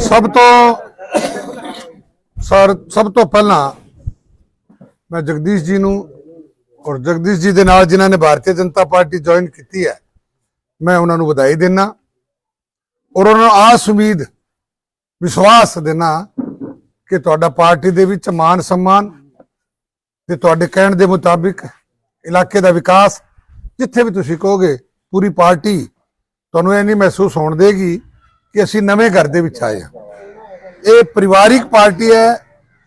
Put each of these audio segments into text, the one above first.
ਸਭ ਤੋਂ ਸਰ, ਸਭ ਤੋਂ ਪਹਿਲਾਂ ਮੈਂ ਜਗਦੀਸ਼ ਜੀ ਨੂੰ ਔਰ ਜਗਦੀਸ਼ ਜੀ ਦੇ ਨਾਲ ਜਿਨ੍ਹਾਂ ਨੇ ਭਾਰਤੀ ਜਨਤਾ ਪਾਰਟੀ ਜੁਆਇਨ ਕੀਤੀ ਹੈ, ਮੈਂ ਉਹਨਾਂ ਨੂੰ ਵਧਾਈ ਦੇਣਾ ਔਰ ਉਹਨਾਂ ਨੂੰ ਆਸ ਉਮੀਦ, ਵਿਸ਼ਵਾਸ ਦੇਣਾ ਕਿ ਤੁਹਾਡਾ ਪਾਰਟੀ ਦੇ ਵਿੱਚ ਮਾਨ ਸਨਮਾਨ ਤੇ ਤੁਹਾਡੇ ਕਹਿਣ ਦੇ ਮੁਤਾਬਿਕ ਇਲਾਕੇ ਦਾ ਵਿਕਾਸ ਜਿੱਥੇ ਵੀ ਤੁਸੀਂ ਕਹੋਗੇ, ਪੂਰੀ ਪਾਰਟੀ ਤੁਹਾਨੂੰ ਇਹ ਨਹੀਂ ਮਹਿਸੂਸ ਹੋਣ ਦੇਗੀ ਕਿ ਅਸੀਂ ਨਵੇਂ ਘਰ ਦੇ ਵਿੱਚ ਆਏ ਹਾਂ। ਇਹ ਪਰਿਵਾਰਿਕ ਪਾਰਟੀ ਹੈ।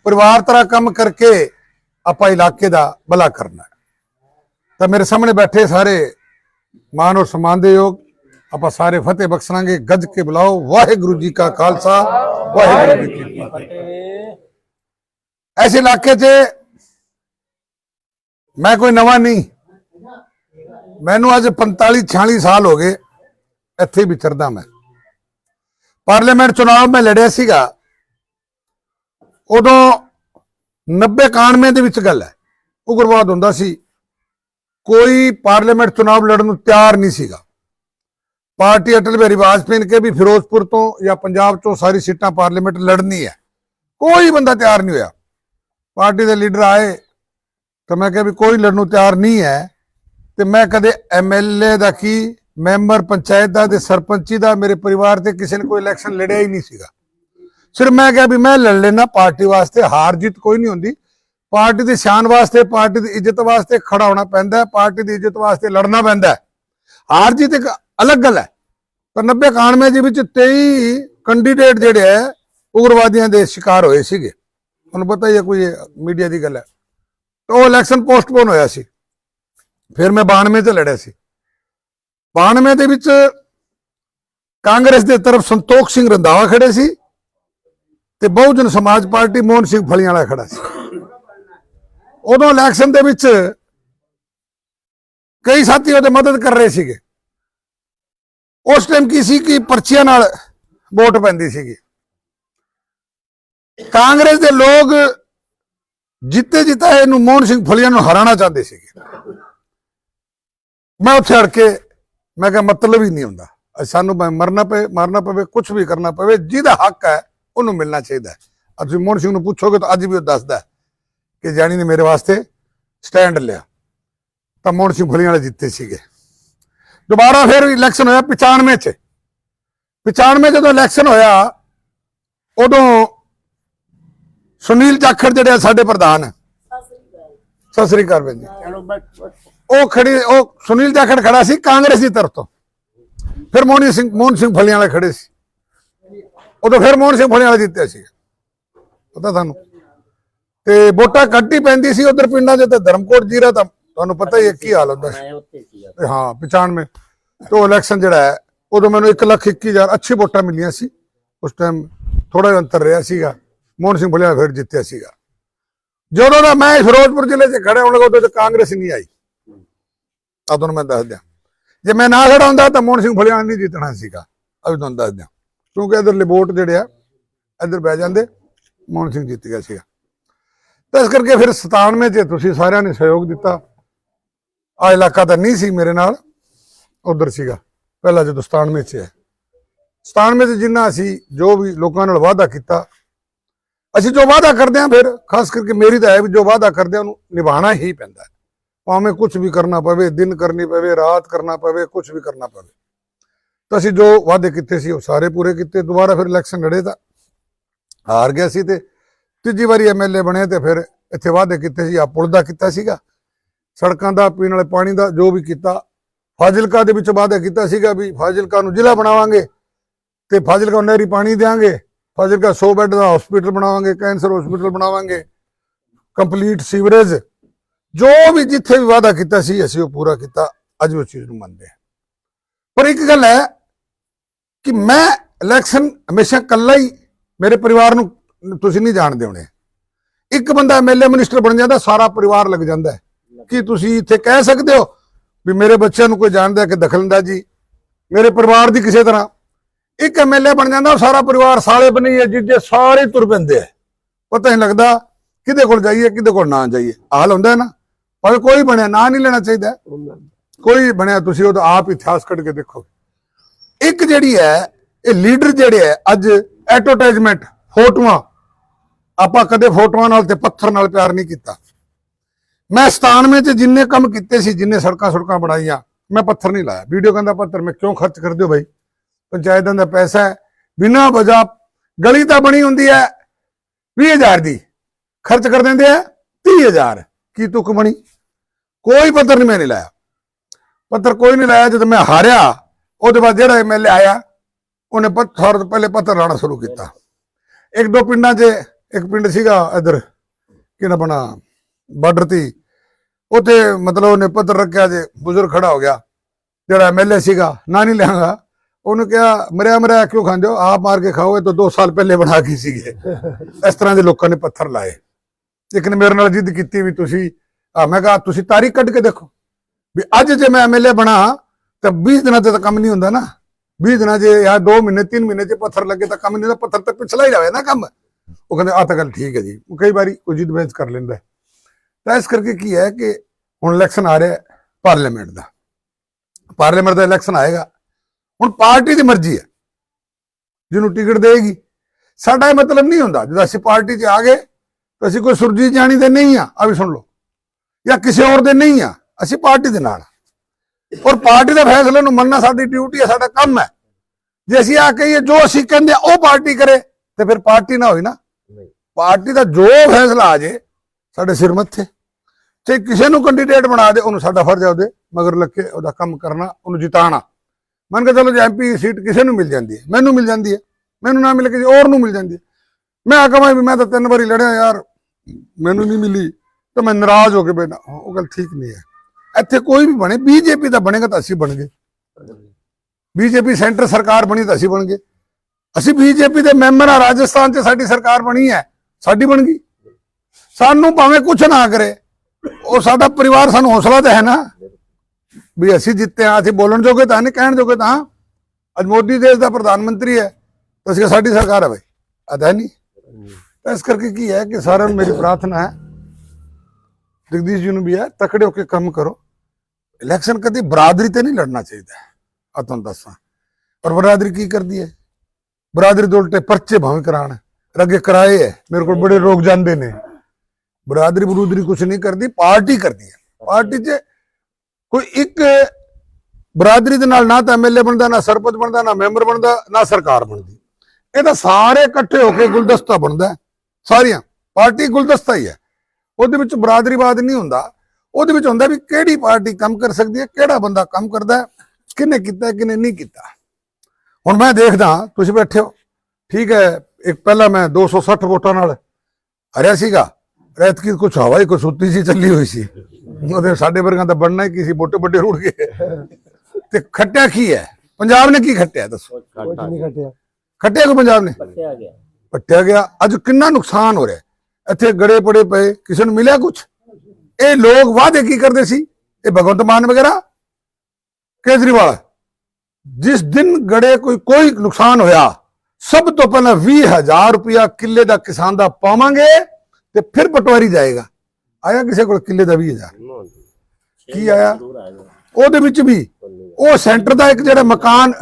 ਪਰਿਵਾਰ ਤਰ੍ਹਾਂ ਕੰਮ ਕਰਕੇ ਆਪਾਂ ਇਲਾਕੇ ਦਾ ਭਲਾ ਕਰਨਾ ਤਾਂ ਮੇਰੇ ਸਾਹਮਣੇ ਬੈਠੇ ਸਾਰੇ ਮਾਨ ਔਰ ਸਮਾਨ ਦੇ ਯੋਗ ਆਪਾਂ ਸਾਰੇ ਫਤਿਹ ਬਖਸ਼ਾਂਗੇ। ਗੱਜ ਕੇ ਬੁਲਾਓ। ਵਾਹਿਗੁਰੂ ਜੀ ਕਾ ਖਾਲਸਾ। ਵਾਹਿਗੁਰੂ ਜੀ ਕੀ ਫਤਿਹ। ਐਸੇ ਇਲਾਕੇ 'ਚ ਮੈਂ ਕੋਈ ਨਵਾਂ ਨਹੀਂ। ਮੈਨੂੰ ਅੱਜ 45 46 ਸਾਲ ਹੋ ਗਏ। ਇੱਥੇ ਵਿਚਰਦਾ ਮੈਂ। ਪਾਰਲੀਮੈਂਟ ਚੁਣਾਵ ਮੈਂ ਲੜਿਆ ਸੀਗਾ। ਉਦੋਂ 90 91 ਦੇ ਵਿੱਚ ਗੱਲ ਹੈ। ਉਗਰਵਾਦ ਹੁੰਦਾ ਸੀ। ਕੋਈ ਪਾਰਲੀਮੈਂਟ ਚੁਣਾਵ ਲੜਨ ਨੂੰ ਤਿਆਰ ਨਹੀਂ ਸੀਗਾ। ਪਾਰਟੀ ਅਟਲ ਬਿਹਾਰੀ ਵਾਜਪੇਈ ਨੇ ਕਿਹਾ ਵੀ ਫਿਰੋਜ਼ਪੁਰ ਤੋਂ ਜਾਂ ਪੰਜਾਬ ਤੋਂ ਸਾਰੀ ਸੀਟਾਂ ਪਾਰਲੀਮੈਂਟ ਲੜਨੀ ਹੈ। ਕੋਈ ਬੰਦਾ ਤਿਆਰ ਨਹੀਂ ਹੋਇਆ। ਪਾਰਟੀ ਦੇ ਲੀਡਰ ਆਏ ਤਾਂ ਮੈਂ ਕਿਹਾ ਵੀ ਕੋਈ ਲੜਨ ਨੂੰ ਤਿਆਰ ਨਹੀਂ ਹੈ। ਤੇ ਮੈਂ ਕਦੇ ਐਮਐਲਏ ਦਾ ਕੀ ਮੈਂਬਰ ਪੰਚਾਇਤ ਦਾ ਤੇ ਸਰਪੰਚੀ ਦਾ, ਮੇਰੇ ਪਰਿਵਾਰ ਤੇ ਕਿਸੇ ਨੇ ਕੋਈ ਇਲੈਕਸ਼ਨ ਲੜਿਆ ਹੀ ਨਹੀਂ ਸੀਗਾ। ਸਿਰਫ ਮੈਂ ਕਿਹਾ ਵੀ ਮੈਂ ਲੜ ਲੈਣਾ ਪਾਰਟੀ ਵਾਸਤੇ ਹਾਰ ਜਿੱਤ ਕੋਈ ਨਹੀਂ ਹੁੰਦੀ। ਪਾਰਟੀ ਦੀ ਸ਼ਾਨ ਵਾਸਤੇ, ਪਾਰਟੀ ਦੀ ਇੱਜ਼ਤ ਵਾਸਤੇ ਖੜਾ ਹੋਣਾ ਪੈਂਦਾ ਪਾਰਟੀ ਦੀ ਇੱਜ਼ਤ ਵਾਸਤੇ ਲੜਨਾ ਪੈਂਦਾ ਹਾਰ ਜਿੱਤ ਇੱਕ ਅਲੱਗ ਗੱਲ ਹੈ। ਪਰ 90 91 ਦੇ ਵਿੱਚ 23 ਕੈਂਡੀਡੇਟ ਜਿਹੜੇ ਹੈ, ਉਗਰਵਾਦੀਆਂ ਦੇ ਸ਼ਿਕਾਰ ਹੋਏ ਸੀਗੇ। ਤੁਹਾਨੂੰ ਪਤਾ ਹੀ ਹੈ ਕੋਈ ਮੀਡੀਆ ਦੀ ਗੱਲ ਹੈ। ਤਾਂ ਉਹ ਇਲੈਕਸ਼ਨ ਪੋਸਟਪੋਨ ਹੋਇਆ ਸੀ। ਫਿਰ ਮੈਂ 92 ਤੇ ਲੜਿਆ ਸੀ। 92 ਦੇ ਵਿੱਚ ਕਾਂਗਰਸ ਦੇ ਤਰਫ ਸੰਤੋਖ ਸਿੰਘ ਰੰਧਾਵਾ ਖੜੇ ਸੀ ਤੇ ਬਹੁਜਨ ਸਮਾਜ ਪਾਰਟੀ ਮੋਹਨ ਸਿੰਘ ਫਲੀਆਂ ਵਾਲਾ ਖੜਾ ਸੀ। ਉਦੋਂ ਇਲੈਕਸ਼ਨ ਦੇ ਵਿੱਚ ਕਈ ਸਾਥੀ ਉਹਦੇ ਮਦਦ ਕਰ ਰਹੇ ਸੀਗੇ। ਉਸ ਟਾਈਮ ਕੀ ਸੀ ਕਿ ਪਰਚੀਆਂ ਨਾਲ ਵੋਟ ਪੈਂਦੀ ਸੀਗੀ। ਕਾਂਗਰਸ ਦੇ ਲੋਕ ਜਿੱਤੇ ਜਿੱਤਾਏ ਨੂੰ ਮੋਹਨ ਸਿੰਘ ਫਲੀਆਂ ਨੂੰ ਹਰਾਉਣਾ ਚਾਹੁੰਦੇ ਸੀਗੇ। ਮੈਂ ਉੱਥੇ ਅੜ ਕੇ ਮੈਂ ਕਿਹਾ ਮਤਲਬ ਹੀ ਨਹੀਂ ਹੁੰਦਾ। ਸਾਨੂੰ ਮਰਨਾ ਪਏ ਮਾਰਨਾ ਪਵੇ ਕੁਝ ਵੀ ਕਰਨਾ ਪਵੇ ਜਿਹਦਾ ਹੱਕ ਹੈ ਉਹਨੂੰ ਮਿਲਣਾ ਚਾਹੀਦਾ ਹੈ। ਅੱਜ ਮੋਹਨ ਸਿੰਘ ਨੂੰ ਪੁੱਛੋਗੇ ਤਾਂ ਅੱਜ ਵੀ ਉਹ ਦੱਸਦਾ ਕਿ ਜਾਨੀ ਨੇ ਮੇਰੇ ਵਾਸਤੇ ਸਟੈਂਡ ਲਿਆ। ਤਾਂ ਮੋਹਨ ਸਿੰਘ ਫਲੀਆਂ ਵਾਲੇ ਜਿੱਤੇ ਸੀਗੇ। ਦੁਬਾਰਾ ਫਿਰ ਇਲੈਕਸ਼ਨ ਹੋਇਆ 95 ਚ। 95 ਜਦੋਂ ਇਲੈਕਸ਼ਨ ਹੋਇਆ ਉਦੋਂ ਸੁਨੀਲ ਜਾਖੜ ਜਿਹੜੇ ਸਾਡੇ ਪ੍ਰਧਾਨ। ਹੈ ਸਤਿ ਸ੍ਰੀ ਅਕਾਲ ਭੈਣ ਜੀ। ਚਲੋ ਬਸ। ਉਹ ਖੜੀ, ਉਹ ਸੁਨੀਲ ਜਾਖੜ ਖੜਾ ਸੀ ਕਾਂਗਰਸ ਦੀ ਤਰਫ ਤੋਂ। ਫਿਰ ਮੋਹਨ ਸਿੰਘ ਮੋਹਨ ਸਿੰਘ ਫਲੀਆਂ ਵਾਲੇ ਖੜੇ ਸੀ। ਉਦੋਂ ਫਿਰ ਮੋਹਨ ਸਿੰਘ ਫਲੀਆਂ ਵਾਲੇ ਜਿੱਤਿਆ ਸੀ। ਪਤਾ ਤੁਹਾਨੂੰ? ਤੇ ਵੋਟਾਂ ਘੱਟ ਹੀ ਪੈਂਦੀ ਸੀ ਉਧਰ ਪਿੰਡਾਂ 'ਚ ਤੇ ਧਰਮਕੋਟ ਜੀਰਾ ਤਾਂ ਤੁਹਾਨੂੰ ਪਤਾ ਹੀ ਹੈ ਕੀ ਹਾਲ ਹੁੰਦਾ ਸੀ। ਹਾਂ 95 ਤੋਂ ਇਲੈਕਸ਼ਨ ਜਿਹੜਾ ਹੈ, ਉਦੋਂ ਮੈਨੂੰ 1 ਲੱਖ 21000 ਅੱਛੀ ਵੋਟਾਂ ਮਿਲੀਆਂ ਸੀ। ਉਸ ਟਾਈਮ ਥੋੜਾ ਜਿਹਾ ਅੰਤਰ ਰਿਹਾ ਸੀਗਾ। ਮੋਹਨ ਸਿੰਘ ਭੁਲਿਆ ਫਿਰ ਜਿੱਤਿਆ ਸੀਗਾ। ਜਦੋਂ ਦਾ ਮੈਂ ਫਿਰੋਜ਼ਪੁਰ ਜ਼ਿਲ੍ਹੇ 'ਚ ਖੜਾ ਹੋਣ ਲਗਾ ਉਦੋਂ ਤੇ ਕਾਂਗਰਸ ਨਹੀਂ ਆਈ। ਆ ਤੁਹਾਨੂੰ ਮੈਂ ਦੱਸ ਦਿਆਂ। ਜੇ ਮੈਂ ਨਾ ਖੜਾ ਹੁੰਦਾ ਤਾਂ ਮੋਹਨ ਸਿੰਘ ਭੁਲਿਆ ਨਹੀਂ ਜਿੱਤਣਾ ਸੀਗਾ। ਆ ਵੀ ਤੁਹਾਨੂੰ ਦੱਸ ਦਿਆਂ। ਕਿਉਂਕਿ ਇਧਰਲੇ ਵੋਟ ਜਿਹੜੇ ਆ, ਇਧਰ ਬਹਿ ਜਾਂਦੇ, ਮੋਹਨ ਸਿੰਘ ਜਿੱਤ ਗਿਆ ਸੀਗਾ। ਤਾਂ ਇਸ ਕਰਕੇ ਫਿਰ 97 'ਚ ਤੁਸੀਂ ਸਾਰਿਆਂ ਨੇ ਸਹਿਯੋਗ ਦਿੱਤਾ। ਆ ਇਲਾਕਾ ਤਾਂ ਨਹੀਂ ਸੀ ਮੇਰੇ ਨਾਲ, ਉਧਰ ਸੀਗਾ। ਪਹਿਲਾਂ ਜਦੋਂ 97 ਚ ਹੈ 97 ਚ ਜਿੰਨਾ ਅਸੀਂ ਜੋ ਵੀ ਲੋਕਾਂ ਨਾਲ ਵਾਅਦਾ ਕੀਤਾ, ਅਸੀਂ ਜੋ ਵਾਅਦਾ ਕਰਦੇ ਹਾਂ ਫਿਰ, ਖਾਸ ਕਰਕੇ ਮੇਰੀ ਤਾਂ ਹੈ ਵੀ ਜੋ ਵਾਅਦਾ ਕਰਦੇ ਹਾਂ, ਉਹਨੂੰ ਨਿਭਾਉਣਾ ਹੀ ਪੈਂਦਾ ਹੈ। ਭਾਵੇਂ ਕੁਝ ਵੀ ਕਰਨਾ ਪਵੇ, ਦਿਨ ਕਰਨੀ ਪਵੇ, ਰਾਤ ਕਰਨਾ ਪਵੇ ਕੁਝ ਵੀ ਕਰਨਾ ਪਵੇ। ਤਾਂ ਅਸੀਂ ਜੋ ਵਾਅਦੇ ਕੀਤੇ ਸੀ, ਉਹ ਸਾਰੇ ਪੂਰੇ ਕੀਤੇ। ਦੁਬਾਰਾ ਫਿਰ ਇਲੈਕਸ਼ਨ ਲੜੇ ਤਾਂ ਹਾਰ ਗਿਆ ਸੀ ਤੇ ਤੀਜੀ ਵਾਰੀ ਐਮਐਲਏ ਬਣੇ ਤੇ ਫਿਰ ਇੱਥੇ ਵਾਅਦੇ ਕੀਤੇ ਸੀ। ਆ ਪੁਲ ਦਾ ਕੀਤਾ ਸੀਗਾ। ਸੜਕਾਂ ਦਾ, ਪੀਣ ਵਾਲੇ ਪਾਣੀ ਦਾ, ਜੋ ਵੀ ਕੀਤਾ। ਫਾਜ਼ਿਲਕਾ ਦੇ ਵਿੱਚ ਵਾਅਦਾ ਕੀਤਾ ਸੀਗਾ ਵੀ ਫਾਜ਼ਿਲਕਾ ਨੂੰ ਜ਼ਿਲ੍ਹਾ ਬਣਾਵਾਂਗੇ ਤੇ ਫਾਜ਼ਿਲਕਾ ਨੂੰ ਨਹਿਰੀ ਪਾਣੀ ਦੇਵਾਂਗੇ ਫਾਜ਼ਿਲਕਾ 100 ਬੈੱਡ ਦਾ ਹਸਪੀਟਲ ਬਣਾਵਾਂਗੇ, ਕੈਂਸਰ ਹਸਪੀਟਲ ਬਣਾਵਾਂਗੇ। ਕੰਪਲੀਟ ਸੀਵਰੇਜ ਜੋ ਵੀ ਜਿੱਥੇ ਵੀ ਵਾਅਦਾ ਕੀਤਾ ਸੀ, ਅਸੀਂ ਉਹ ਪੂਰਾ ਕੀਤਾ। ਅੱਜ ਉਹ ਚੀਜ਼ ਨੂੰ ਮੰਨਦੇ ਹਾਂ। ਪਰ ਇੱਕ ਗੱਲ ਹੈ ਕਿ ਮੈਂ ਇਲੈਕਸ਼ਨ ਹਮੇਸ਼ਾ ਇਕੱਲਾ ਹੀ ਮੇਰੇ ਪਰਿਵਾਰ ਨੂੰ ਤੁਸੀਂ ਨਹੀਂ ਜਾਣਦੇ ਹੋਣੇ। ਇੱਕ ਬੰਦਾ ਐਮਐਲਏ ਮਿਨਿਸਟਰ ਬਣ ਜਾਂਦਾ, ਸਾਰਾ ਪਰਿਵਾਰ ਲੱਗ ਜਾਂਦਾ ਹੈ। ਕੀ ਤੁਸੀਂ ਇੱਥੇ ਕਹਿ ਸਕਦੇ ਹੋ ਵੀ ਮੇਰੇ ਬੱਚਿਆਂ ਨੂੰ ਕੋਈ ਜਾਣਦਾ ਕਿ ਦਖਲਅੰਦਾਜ਼ੀ ਮੇਰੇ ਪਰਿਵਾਰ ਦੀ ਕਿਸੇ ਤਰ੍ਹਾਂ। ਇੱਕ ਐਮਐਲਏ ਬਣ ਜਾਂਦਾ, ਉਹ ਸਾਰਾ ਪਰਿਵਾਰ ਸਾਲੇ ਬਣੀ ਹੈ ਜਿੱਦੇ ਸਾਰੇ ਤੁਰ ਪੈਂਦੇ ਆ ਪਤਾ ਨਹੀਂ ਲੱਗਦਾ ਕਿਹਦੇ ਕੋਲ ਜਾਈਏ, ਕਿਹਦੇ ਕੋਲ ਨਾ ਜਾਈਏ। ਹਾਲ ਹੁੰਦਾ ਹੈ ਨਾ। ਪਰ ਕੋਈ ਬਣਿਆ ਨਾ ਨਹੀਂ ਲੈਣਾ ਚਾਹੀਦਾ। ਕੋਈ ਬਣਿਆ ਤੁਸੀਂ ਉਹ ਤਾਂ ਆਪ ਇਤਿਹਾਸ ਕੱਢ ਕੇ ਦੇਖੋ। ਇੱਕ ਜਿਹੜੀ ਹੈ ਇਹ ਲੀਡਰ ਜਿਹੜੇ ਹੈ ਅੱਜ ਐਡਵਰਟਾਈਜ਼ਮੈਂਟ ਫੋਟੋਆਂ ਆਪਾਂ ਕਦੇ ਫੋਟੋਆਂ ਨਾਲ ਤੇ ਪੱਥਰ ਨਾਲ ਪਿਆਰ ਨਹੀਂ ਕੀਤਾ। ਮੈਂ 97 ਚ ਜਿੰਨੇ ਕੰਮ ਕੀਤੇ ਸੀ ਜਿੰਨੇ ਸੜਕਾਂ ਸੜਕਾਂ ਬਣਾਈਆਂ ਮੈਂ ਪੱਥਰ ਨਹੀਂ ਲਾਇਆ। ਵੀਡੀਓ ਕਹਿੰਦਾ ਪੱਥਰ ਮੈਂ ਕਿਉਂ ਖਰਚ ਕਰਦੇ ਹੋ ਭਾਈ ਪੰਚਾਇਤਾਂ ਦਾ ਪੈਸਾ ਹੈ। ਬਿਨਾਂ ਵਜ੍ਹਾ ਗਲੀ ਤਾਂ ਬਣੀ ਹੁੰਦੀ ਹੈ 20000 ਦੀ। ਖਰਚ ਕਰ ਦਿੰਦੇ ਆ 30000 ਕੀ ਤੁਕ ਬਣੀ? ਕੋਈ ਪੱਥਰ ਨਹੀਂ ਮੈਂ ਨਹੀਂ ਲਾਇਆ। ਪੱਥਰ ਕੋਈ ਨਹੀਂ ਲਾਇਆ, ਜਦੋਂ ਮੈਂ ਹਾਰਿਆ, ਉਹਦੇ ਬਾਅਦ ਜਿਹੜਾ ਐਮਐਲਏ ਆਇਆ, ਉਹਨੇ ਪੱਥਰ ਤੋਂ ਪਹਿਲੇ ਪੱਥਰ ਲਾਣਾ ਸ਼ੁਰੂ ਕੀਤਾ। ਇੱਕ ਦੋ ਪਿੰਡਾਂ 'ਚ, ਇੱਕ ਪਿੰਡ ਸੀਗਾ ਇਧਰ, ਕਿਹੜਾ ਬਣਾ ਬਾਰਡਰ ਤੇ। ਉੱਥੇ ਮਤਲਬ ਉਹਨੇ ਪੱਥਰ ਰੱਖਿਆ ਜੇ, ਬਜ਼ੁਰਗ ਖੜਾ ਹੋ ਗਿਆ। ਜਿਹੜਾ ਐਮਐਲਏ ਸੀਗਾ, ਨਾ ਨਹੀਂ ਲਿਆਂਗਾ ਉਹਨੂੰ ਕਿਹਾ, ਮਰਿਆ ਮਰਿਆ, ਕਿਉਂ ਖਾਂਦੇ ਹੋ? ਆਪ ਮਾਰ ਕੇ ਖਾਓ ਇਹ ਤਾਂ 2 ਸਾਲ ਪਹਿਲੇ ਬਣਾ ਕੇ ਸੀਗੇ। ਇਸ ਤਰ੍ਹਾਂ ਦੇ ਲੋਕਾਂ ਨੇ ਪੱਥਰ ਲਾਏ। ਇੱਕ ਨੇ ਮੇਰੇ ਨਾਲ ਜਿੱਦ ਕੀਤੀ ਵੀ ਤੁਸੀਂ ਆ ਮੈਂ ਕਿਹਾ, ਤੁਸੀਂ ਤਾਰੀਖ ਕੱਢ ਕੇ ਦੇਖੋ। ਵੀ ਅੱਜ ਜੇ ਮੈਂ ਐਮਐਲਏ ਬਣਾ, ਤਾਂ 20 ਦਿਨਾਂ ਤੇ ਤਾਂ ਕੰਮ ਨਹੀਂ ਹੁੰਦਾ ਨਾ। 20 ਦਿਨਾਂ ਜੇ ਜਾਂ 2 ਮਹੀਨੇ 3 ਮਹੀਨੇ ਜੇ ਪੱਥਰ ਲੱਗੇ ਤਾਂ ਕੰਮ ਨਹੀਂ ਹੁੰਦਾ, ਪੱਥਰ ਤਾਂ ਪਿਛਲਾ ਹੀ ਜਾਵੇ ਨਾ ਕੰਮ। ਉਹ ਕਹਿੰਦੇ ਆ ਤਾਂ ਗੱਲ ਠੀਕ ਹੈ ਜੀ। ਉਹ ਕਈ ਵਾਰੀ ਕੋਈ ਜਿੱਦ ਬਹਿਸ ਕਰ ਲੈਂਦਾ ਤਾਂ ਇਸ ਕਰਕੇ ਕੀ ਹੈ ਕਿ ਹੁਣ ਇਲੈਕਸ਼ਨ ਆ ਰਿਹਾ ਪਾਰਲੀਮੈਂਟ ਦਾ। ਪਾਰਲੀਮੈਂਟ ਦਾ ਇਲੈਕਸ਼ਨ ਆਏਗਾ। ਹੁਣ ਪਾਰਟੀ ਦੀ ਮਰਜ਼ੀ ਹੈ। ਜਿਹਨੂੰ ਟਿਕਟ ਦੇਗੀ। ਸਾਡਾ ਇਹ ਮਤਲਬ ਨਹੀਂ ਹੁੰਦਾ। ਜਦੋਂ ਅਸੀਂ ਪਾਰਟੀ 'ਚ ਆ ਗਏ, ਤਾਂ ਅਸੀਂ ਕੋਈ ਸੁਰਜੀਤ ਜਾਣੀ ਦੇ ਨਹੀਂ ਆ। ਆ ਵੀ ਸੁਣ ਲਓ। ਜਾਂ ਕਿਸੇ ਹੋਰ ਦੇ ਨਹੀਂ ਆ ਅਸੀਂ ਪਾਰਟੀ ਦੇ ਨਾਲ। ਆ। ਔਰ ਪਾਰਟੀ ਦੇ ਫੈਸਲੇ ਨੂੰ ਮੰਨਣਾ ਸਾਡੀ ਡਿਊਟੀ ਹੈ ਸਾਡਾ ਕੰਮ ਹੈ। ਜੇ ਅਸੀਂ ਆ ਕਹੀਏ ਜੋ ਅਸੀਂ ਕਹਿੰਦੇ ਆ ਉਹ ਪਾਰਟੀ ਕਰੇ ਤੇ ਫਿਰ ਪਾਰਟੀ ਨਾ ਹੋਈ ਨਾ। ਪਾਰਟੀ ਦਾ ਜੋ ਫੈਸਲਾ ਆ ਜੇ ਸਾਡੇ ਸਿਰ ਮੱਥੇ। ਤੇ ਕਿਸੇ ਨੂੰ ਕੈਂਡੀਡੇਟ ਬਣਾ ਦੇ ਉਹਨੂੰ ਸਾਡਾ ਫਰਜ਼ ਹੈ ਉਹਦੇ ਮਗਰ ਲੱਗ ਕੇ ਉਹਦਾ ਕੰਮ ਕਰਨਾ ਉਹਨੂੰ ਜਿਤਾਣਾ। ਮੰਨ ਕੇ ਚਲੋ ਜੇ ਐਮਪੀ ਸੀਟ ਕਿਸੇ ਨੂੰ ਮਿਲ ਜਾਂਦੀ ਹੈ ਮੈਨੂੰ ਮਿਲ ਜਾਂਦੀ ਹੈ। ਮੈਨੂੰ ਨਾ ਮਿਲੇ ਕਿਸੇ ਹੋਰ ਨੂੰ ਮਿਲ ਜਾਂਦੀ ਹੈ। ਮੈਂ ਕਹਾਂ ਵੀ ਮੈਂ ਤਾਂ ਤਿੰਨ ਵਾਰੀ ਲੜਿਆ ਯਾਰ ਮੈਨੂੰ ਨਹੀਂ ਮਿਲੀ। ਤਾਂ ਮੈਂ ਨਾਰਾਜ਼ ਹੋ ਕੇ ਬੈਠਾ। ਉਹ ਗੱਲ ਠੀਕ ਨਹੀਂ ਹੈ। ਇੱਥੇ ਕੋਈ ਵੀ ਬਣੇ, ਬੀਜੇਪੀ ਦਾ ਬਣੇਗਾ ਤਾਂ ਅਸੀਂ ਬਣ ਗਏ। ਬੀਜੇਪੀ ਸੈਂਟਰ ਸਰਕਾਰ ਬਣੀ ਤਾਂ ਅਸੀਂ ਬਣ ਗਏ। ਅਸੀਂ ਬੀਜੇਪੀ ਦੇ ਮੈਂਬਰ ਆ ਰਾਜਸਥਾਨ 'ਚ ਸਾਡੀ ਸਰਕਾਰ ਬਣੀ ਹੈ, ਸਾਡੀ ਬਣ ਗਈ। ਸਾਨੂੰ ਭਾਵੇਂ ਕੁਝ ਨਾ ਕਰੇ, ਉਹ ਸਾਡਾ ਪਰਿਵਾਰ ਸਾਨੂੰ ਹੌਸਲਾ ਤਾਂ ਹੈ ਨਾ। ਵੀ ਅਸੀਂ ਜਿੱਤੇ ਆ ਅਸੀਂ ਬੋਲਣ ਜੋਗੇ ਤਾਂ, ਨਹੀਂ ਕਹਿਣ ਜੋਗੇ ਤਾਂ। ਅੱਜ ਮੋਦੀ ਦੇਸ਼ ਦਾ ਪ੍ਰਧਾਨ ਮੰਤਰੀ ਹੈ, ਤਾਂ ਅਸੀਂ ਸਾਡੀ ਸਰਕਾਰ ਹੈ ਭਾਈ ਅਦਾ ਨਹੀਂ। ਤਾਂ ਇਸ ਕਰਕੇ ਕੀ ਹੈ ਕਿ ਸਾਰਿਆਂ ਨੂੰ ਮੇਰੀ ਪ੍ਰਾਰਥਨਾ ਹੈ ਜਗਦੀਸ਼ ਜੀ ਨੂੰ ਵੀ ਹੈ, ਤਕੜੇ ਹੋ ਕੇ ਕੰਮ ਕਰੋ। ਇਲੈਕਸ਼ਨ ਕਦੇ ਬਰਾਦਰੀ ਤੇ ਨਹੀਂ ਲੜਨਾ ਚਾਹੀਦਾ। ਆ ਤੁਹਾਨੂੰ ਦੱਸਾਂ। ਪਰ ਬਰਾਦਰੀ ਕੀ ਕਰਦੀ ਹੈ? ਬਰਾਦਰੀ ਦੇ ਉਲਟੇ ਪਰਚੇ ਭਾਵੇਂ ਕਰਾਣ ਅੱਗੇ ਕਰਾਏ ਹੈ। ਮੇਰੇ ਕੋਲ ਬੜੇ ਲੋਕ ਜਾਂਦੇ ਨੇ। ਬਰਾਦਰੀ ਬਰੂਦਰੀ ਕੁਝ ਨਹੀਂ ਕਰਦੀ, ਪਾਰਟੀ ਕਰਦੀ ਹੈ। ਪਾਰਟੀ 'ਚ ਕੋਈ ਇੱਕ ਬਰਾਦਰੀ ਦੇ ਨਾਲ ਨਾ ਤਾਂ ਐਮਐਲਏ ਬਣਦਾ, ਨਾ ਸਰਪੰਚ ਬਣਦਾ, ਨਾ ਮੈਂਬਰ ਬਣਦਾ, ਨਾ ਸਰਕਾਰ ਬਣਦੀ। ਇਹ ਤਾਂ ਸਾਰੇ ਇਕੱਠੇ ਹੋ ਕੇ ਗੁਲਦਸਤਾ ਬਣਦਾ ਸਾਰੀਆਂ। ਪਾਰਟੀ ਗੁਲਦਸਤਾ ਹੀ ਹੈ। ਉਹਦੇ ਵਿੱਚ ਬਰਾਦਰੀਵਾਦ ਨਹੀਂ ਹੁੰਦਾ। ਉਹਦੇ ਵਿੱਚ ਹੁੰਦਾ ਵੀ ਕਿਹੜੀ ਪਾਰਟੀ ਕੰਮ ਕਰ ਸਕਦੀ ਹੈ ਕਿਹੜਾ ਬੰਦਾ ਕੰਮ ਕਰਦਾ ਕਿਹਨੇ ਕੀਤਾ ਕਿਹਨੇ ਨਹੀਂ ਕੀਤਾ। ਹੁਣ ਮੈਂ ਦੇਖਦਾ ਤੁਸੀਂ ਬੈਠੇ ਹੋ ਠੀਕ ਹੈ ਇੱਕ ਪਹਿਲਾਂ ਮੈਂ 260 ਵੋਟਾਂ ਨਾਲ ਹਰਿਆ ਸੀਗਾ। ਰੈਤ ਕੀ ਕੁਛ ਹਵਾ ਹੀ ਕੁਛ ਉੱਤੀ ਸੀ ਚੱਲੀ ਹੋਈ ਸੀ। ਉਹਦੇ ਸਾਡੇ ਵਰਗਾਂ ਦਾ ਬਣਨਾ ਹੀ ਕੀ ਸੀ ਮੋਟੇ ਵੱਡੇ ਰੁੜ ਗਏ। ਤੇ ਖੱਟਿਆ ਕੀ ਹੈ? ਪੰਜਾਬ ਨੇ ਕੀ ਖੱਟਿਆ ਦੱਸੋ। ਕੁਝ ਨਹੀਂ ਘਟਿਆ ਖੱਟਿਆ ਕੋ ਪੰਜਾਬ ਨੇ? ਪੱਟਿਆ ਗਿਆ। ਪੱਟਿਆ ਗਿਆ। ਅੱਜ ਕਿੰਨਾ ਨੁਕਸਾਨ ਹੋ ਰਿਹਾ। ਇੱਥੇ ਗੜੇ ਪੜੇ ਪਏ ਕਿਸੇ ਨੂੰ ਮਿਲਿਆ ਕੁਝ ਇਹ ਲੋਕ ਵਾਅਦੇ ਕੀ ਕਰਦੇ ਸੀ? ਇਹ ਭਗਵੰਤ ਮਾਨ ਵਗੈਰਾ? ਕੇਜਰੀਵਾਲ ਜਿਸ ਦਿਨ ਗੜੇ ਕੋਈ ਕੋਈ ਨੁਕਸਾਨ ਹੋਇਆ ਸਭ ਤੋਂ ਪਹਿਲਾਂ 20000 ਰੁਪਇਆ ਕਿੱਲੇ ਦਾ ਕਿਸਾਨ ਦਾ ਪਾਵਾਂਗੇ ਤੇ ਫਿਰ ਪਟਵਾਰੀ ਜਾਏਗਾ। ਆਇਆ ਕਿਸੇ ਕੋਲ ਕਿੱਲੇ ਦਾ 20000 ਕੀ ਆਇਆ? ਉਹਦੇ ਵਿੱਚ ਵੀ ਉਹ ਸੈਂਟਰ ਦਾ ਇੱਕ ਜਿਹੜਾ ਮਕਾਨ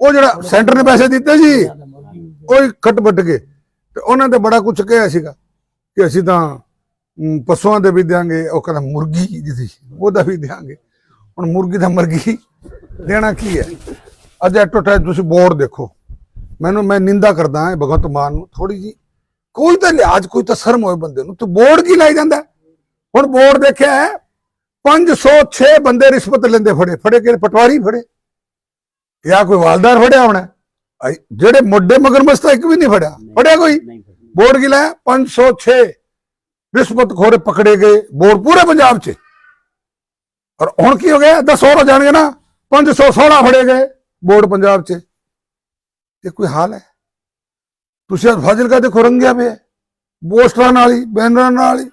ਉਹ ਜਿਹੜਾ ਸੈਂਟਰ ਨੇ ਪੈਸੇ ਦਿੱਤੇ ਸੀ ਉਹ ਖੱਟ ਵੱਟ ਕੇ ਤੇ ਉਹਨਾਂ ਤੇ ਬੜਾ ਕੁਝ ਕਿਹਾ ਸੀਗਾ ਕਿ ਅਸੀਂ ਤਾਂ ਪਸ਼ੂਆਂ ਦੇ ਵੀ ਦਿਆਂਗੇ, ਉਹ ਕਹਿੰਦਾ ਮੁਰਗੀ ਜਿਹਦੀ ਉਹਦਾ ਵੀ ਦਿਆਂਗੇ। ਹੁਣ ਮੁਰਗੀ ਦਾ ਮਰਗੀ ਦੇਣਾ ਕੀ ਹੈ? ਅੱਜ ਐਟੋਟਾਈਜ਼ ਤੁਸੀਂ ਬੋਰਡ ਦੇਖੋ। ਮੈਨੂੰ, ਮੈਂ ਨਿੰਦਾ ਕਰਦਾ ਹਾਂ ਭਗਵੰਤ ਮਾਨ ਨੂੰ ਥੋੜੀ ਜੀ ਕੋਈ ਤਾਂ ਲਿਹਾਜ਼ ਕੋਈ ਤਾਂ ਸ਼ਰਮ ਹੋਏ ਬੰਦੇ ਨੂੰ। ਤੇ ਬੋਰਡ ਕੀ ਲਾਈ ਜਾਂਦਾ? ਹੁਣ ਬੋਰਡ ਦੇਖਿਆ ਹੈ 506 ਬੰਦੇ ਰਿਸ਼ਵਤ ਲੈਂਦੇ ਫੜੇ। ਫੜੇ ਕਿ ਪਟਵਾਰੀ ਫੜੇ। ਜਾਂ ਕੋਈ ਵਾਲਦਾਰ ਫੜਿਆ ਹੋਣਾ? ਆਈ, ਜਿਹੜੇ ਮੁੱਢੇ ਮਗਰਮੱਛ ਤਾਂ ਇੱਕ ਵੀ ਨਹੀਂ ਫੜਿਆ। ਫੜਿਆ ਕੋਈ? ਨਹੀਂ ਪੱਟਿਆ ਬੋਰਡ ਲਾਇਆ? 506 ਰਿਸ਼ਵਤ ਖੋਰੇ ਪਕੜੇ ਗਏ ਬੋਰਡ ਪੂਰੇ ਪੰਜਾਬ 'ਚ। ਔਰ ਹੁਣ ਕੀ ਹੋ ਗਿਆ? 10 ਹੋਰ ਹੋ ਜਾਣਗੇ ਨਾ। 516 ਫੜੇ ਗਏ ਬੋਰਡ ਪੰਜਾਬ 'ਚ। ਇਹ ਕੋਈ ਹਾਲ ਹੈ? ਤੁਸੀਂ ਅੱਜ ਫਾਜ਼ਿਲਕਾ ਦੇਖੋ ਰੰਗਿਆ ਪਿਆ। ਹੈ। ਪੋਸਟਰਾਂ ਨਾਲ ਹੀ ਬੈਨਰਾਂ ਨਾਲ ਹੀ।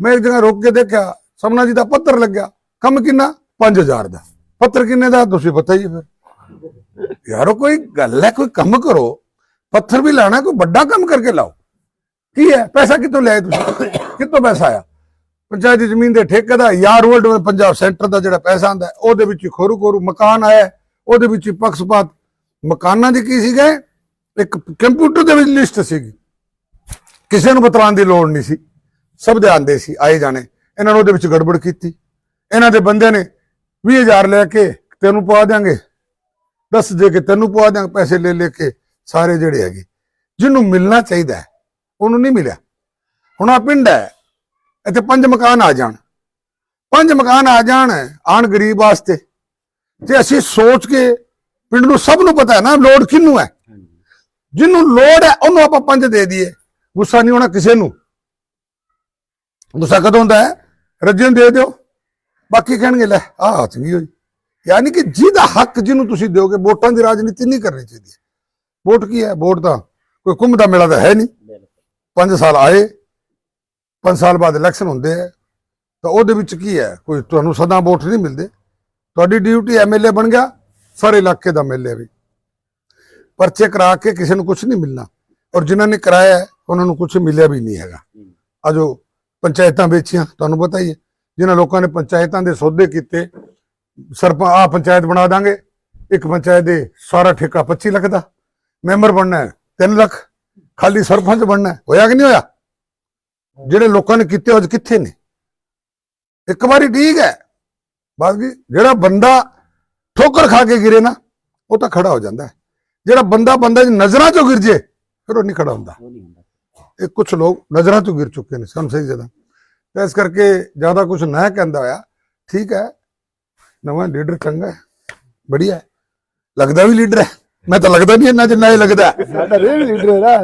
ਮੈਂ ਇੱਕ ਜਗ੍ਹਾ ਰੁਕ ਕੇ ਦੇਖਿਆ ਸਮਨਾ ਜੀ ਦਾ ਪੱਤਰ ਲੱਗਿਆ। ਕੰਮ ਕਿੰਨਾ? 5000 ਦਾ। ਪੱਤਰ ਕਿੰਨੇ ਦਾ? ਤੁਸੀਂ ਪਤਾ ਹੀ ਹੈ ਫਿਰ। ਯਾਰੋ, ਕੋਈ ਗੱਲ ਹੈ, ਕੋਈ ਕੰਮ ਕਰੋ। ਪੱਥਰ ਵੀ ਲਾਣਾ, ਕੋਈ ਵੱਡਾ ਕੰਮ ਕਰਕੇ ਲਾਓ। ਕੀ ਹੈ? ਪੈਸਾ ਕਿੱਥੋਂ ਲਿਆਏ ਤੁਸੀਂ? ਕਿੱਥੋਂ ਪੈਸਾ ਆਇਆ? ਪੰਚਾਇਤੀ ਜ਼ਮੀਨ ਦੇ ਠੇਕੇ ਦਾ ਯਾਰ ਰੋਡ ਪੰਜਾਬ ਸੈਂਟਰ ਦਾ ਜਿਹੜਾ ਪੈਸਾ ਆਂਦਾ ਉਹਦੇ ਵਿੱਚ ਹੀ ਖੋਰੂ ਖੋਰੂ ਮਕਾਨ ਆਇਆ ਉਹਦੇ ਵਿੱਚ ਹੀ ਪਕਸਪਾਤ ਮਕਾਨਾਂ ਦੀ ਕੀ ਸੀਗੇ? ਇੱਕ ਕੰਪਿਊਟਰ ਦੇ ਵਿੱਚ ਲਿਸਟ ਸੀਗੀ। ਕਿਸੇ ਨੂੰ ਬਤਲਾਉਣ ਦੀ ਲੋੜ ਨਹੀਂ ਸੀ। ਸਭ ਦੇ ਆਂਦੇ ਸੀ, ਆਏ ਜਾਣੇ। ਇਹਨਾਂ ਨੇ ਉਹਦੇ ਵਿੱਚ ਗੜਬੜ ਕੀਤੀ। ਇਹਨਾਂ ਦੇ ਬੰਦੇ ਨੇ 20000 ਲੈ ਕੇ ਤੈਨੂੰ ਪਵਾ ਦਿਆਂਗੇ। ਦੱਸ ਦੇ ਕੇ ਤੈਨੂੰ ਪਵਾ ਦਿਆਂਗੇ ਪੈਸੇ ਲੈ ਲੈ ਕੇ ਸਾਰੇ ਜਿਹੜੇ ਹੈਗੇ। ਜਿਹਨੂੰ ਮਿਲਣਾ ਚਾਹੀਦਾ ਉਹਨੂੰ ਨਹੀਂ ਮਿਲਿਆ। ਹੁਣ ਆ ਪਿੰਡ ਹੈ, ਇੱਥੇ ਪੰਜ ਮਕਾਨ ਆ ਜਾਣ। ਪੰਜ ਮਕਾਨ ਆ ਜਾਣ, ਆਣ ਗਰੀਬ ਵਾਸਤੇ। ਤੇ ਅਸੀਂ ਸੋਚ ਕੇ ਪਿੰਡ ਨੂੰ ਸਭ ਨੂੰ ਪਤਾ ਹੈ ਨਾ, ਲੋੜ ਕਿਹਨੂੰ ਹੈ? ਜਿਹਨੂੰ ਲੋੜ ਹੈ, ਉਹਨੂੰ ਆਪਾਂ ਪੰਜ ਦੇ ਦਈਏ। ਗੁੱਸਾ ਨਹੀਂ ਹੋਣਾ ਕਿਸੇ ਨੂੰ। ਗੁੱਸਾ ਕਦੋਂ ਹੁੰਦਾ ਹੈ? ਰੱਜਣ ਦੇ ਦਿਓ। ਬਾਕੀ ਕਹਿਣਗੇ, ਲੈ, ਆਹ ਚੰਗੀ ਹੋਈ ਯਾਨੀ ਕਿ ਜਿਹਦਾ ਹੱਕ ਜਿਹਨੂੰ ਤੁਸੀਂ ਦਿਓਗੇ ਵੋਟਾਂ ਦੀ ਰਾਜਨੀਤੀ ਨਹੀਂ ਕਰਨੀ ਚਾਹੀਦੀ। ਵੋਟ ਕੀ ਹੈ? ਵੋਟ ਤਾਂ ਕੋਈ ਕੁੰਭ ਦਾ ਮੇਲਾ ਤਾਂ ਹੈ ਨਹੀਂ। ਪੰਜ ਸਾਲ ਆਏ ਪੰਜ ਸਾਲ ਬਾਅਦ ਇਲੈਕਸ਼ਨ ਹੁੰਦੇ ਹੈ ਤਾਂ ਉਹਦੇ ਵਿੱਚ ਕੀ ਹੈ? ਕੋਈ ਤੁਹਾਨੂੰ ਸਦਾ ਵੋਟ ਨਹੀਂ ਮਿਲਦੇ। ਤੁਹਾਡੀ ਡਿਊਟੀ ਐਮਐਲਏ ਬਣ ਗਿਆ ਸਾਰੇ ਇਲਾਕੇ ਦਾ ਐਮਐਲਏ ਵੀ। ਪਰਚੇ ਕਰਾ ਕੇ ਕਿਸੇ ਨੂੰ ਕੁਝ ਨਹੀਂ ਮਿਲਣਾ। ਔਰ ਜਿਨ੍ਹਾਂ ਨੇ ਕਰਾਇਆ ਹੈ, ਉਹਨਾਂ ਨੂੰ ਕੁਝ ਮਿਲਿਆ ਵੀ ਨਹੀਂ ਹੈਗਾ। ਆ ਜੋ ਪੰਚਾਇਤਾਂ ਵੇਚੀਆਂ ਤੁਹਾਨੂੰ ਪਤਾ ਹੀ ਹੈ। ਜਿਨ੍ਹਾਂ ਲੋਕਾਂ ਨੇ ਪੰਚਾਇਤਾਂ ਦੇ ਸੌਦੇ ਕੀਤੇ ਸਰਪੰਚ ਆ ਪੰਚਾਇਤ ਬਣਾ ਦਾਂਗੇ। ਇੱਕ ਪੰਚਾਇਤ ਦੇ ਸਾਰਾ ਠੇਕਾ 25 ਲੱਖ ਦਾ। ਮੈਂਬਰ ਬਣਨਾ ਹੈ 3 ਲੱਖ। ਖਾਲੀ ਸਰਪੰਚ ਬਣਨਾ ਹੋਇਆ ਕਿ ਨਹੀਂ ਹੋਇਆ? ਜਿਹੜੇ ਲੋਕਾਂ ਨੇ ਕੀਤੇ ਅੱਜ ਕਿੱਥੇ ਨੇ? ਇੱਕ ਵਾਰੀ ਠੀਕ ਹੈ। ਬਾਕੀ ਜਿਹੜਾ ਬੰਦਾ ਠੋਕਰ ਖਾ ਕੇ ਗਿਰੇ ਨਾ ਉਹ ਤਾਂ ਖੜਾ ਹੋ ਜਾਂਦਾ ਹੈ। ਜਿਹੜਾ ਬੰਦਾ ਬੰਦੇ ਦੀ ਨਜ਼ਰਾਂ ਚੋਂ ਗਿਰ ਜੇ ਫਿਰ ਉਹ ਨਹੀਂ ਖੜਾ ਹੁੰਦਾ। ਇਹ ਕੁਝ ਲੋਕ ਨਜ਼ਰਾਂ ਤੋਂ ਗਿਰ ਚੁੱਕੇ ਨੇ ਸਾਨੂੰ ਸਹੀ ਜਦਾ ਤਾਂ ਇਸ ਕਰਕੇ ਜ਼ਿਆਦਾ ਕੁਝ ਨਾ ਕਹਿੰਦਾ ਹੋਇਆ। ਠੀਕ ਹੈ। ਨਵਾਂ ਲੀਡਰ ਚੰਗਾ ਬੜੀਆ ਲੱਗਦਾ ਵੀ ਲੀਡਰ ਹੈ। ਮੈਂ ਤਾਂ ਲੱਗਦਾ ਨਹੀਂ ਇੰਨਾ ਜਿੰਨਾ ਇਹ ਲੱਗਦਾ ਹੈ। ਸਾਡਾ ਰੇਵ ਲੀਡਰ ਹੈ ਨਾ।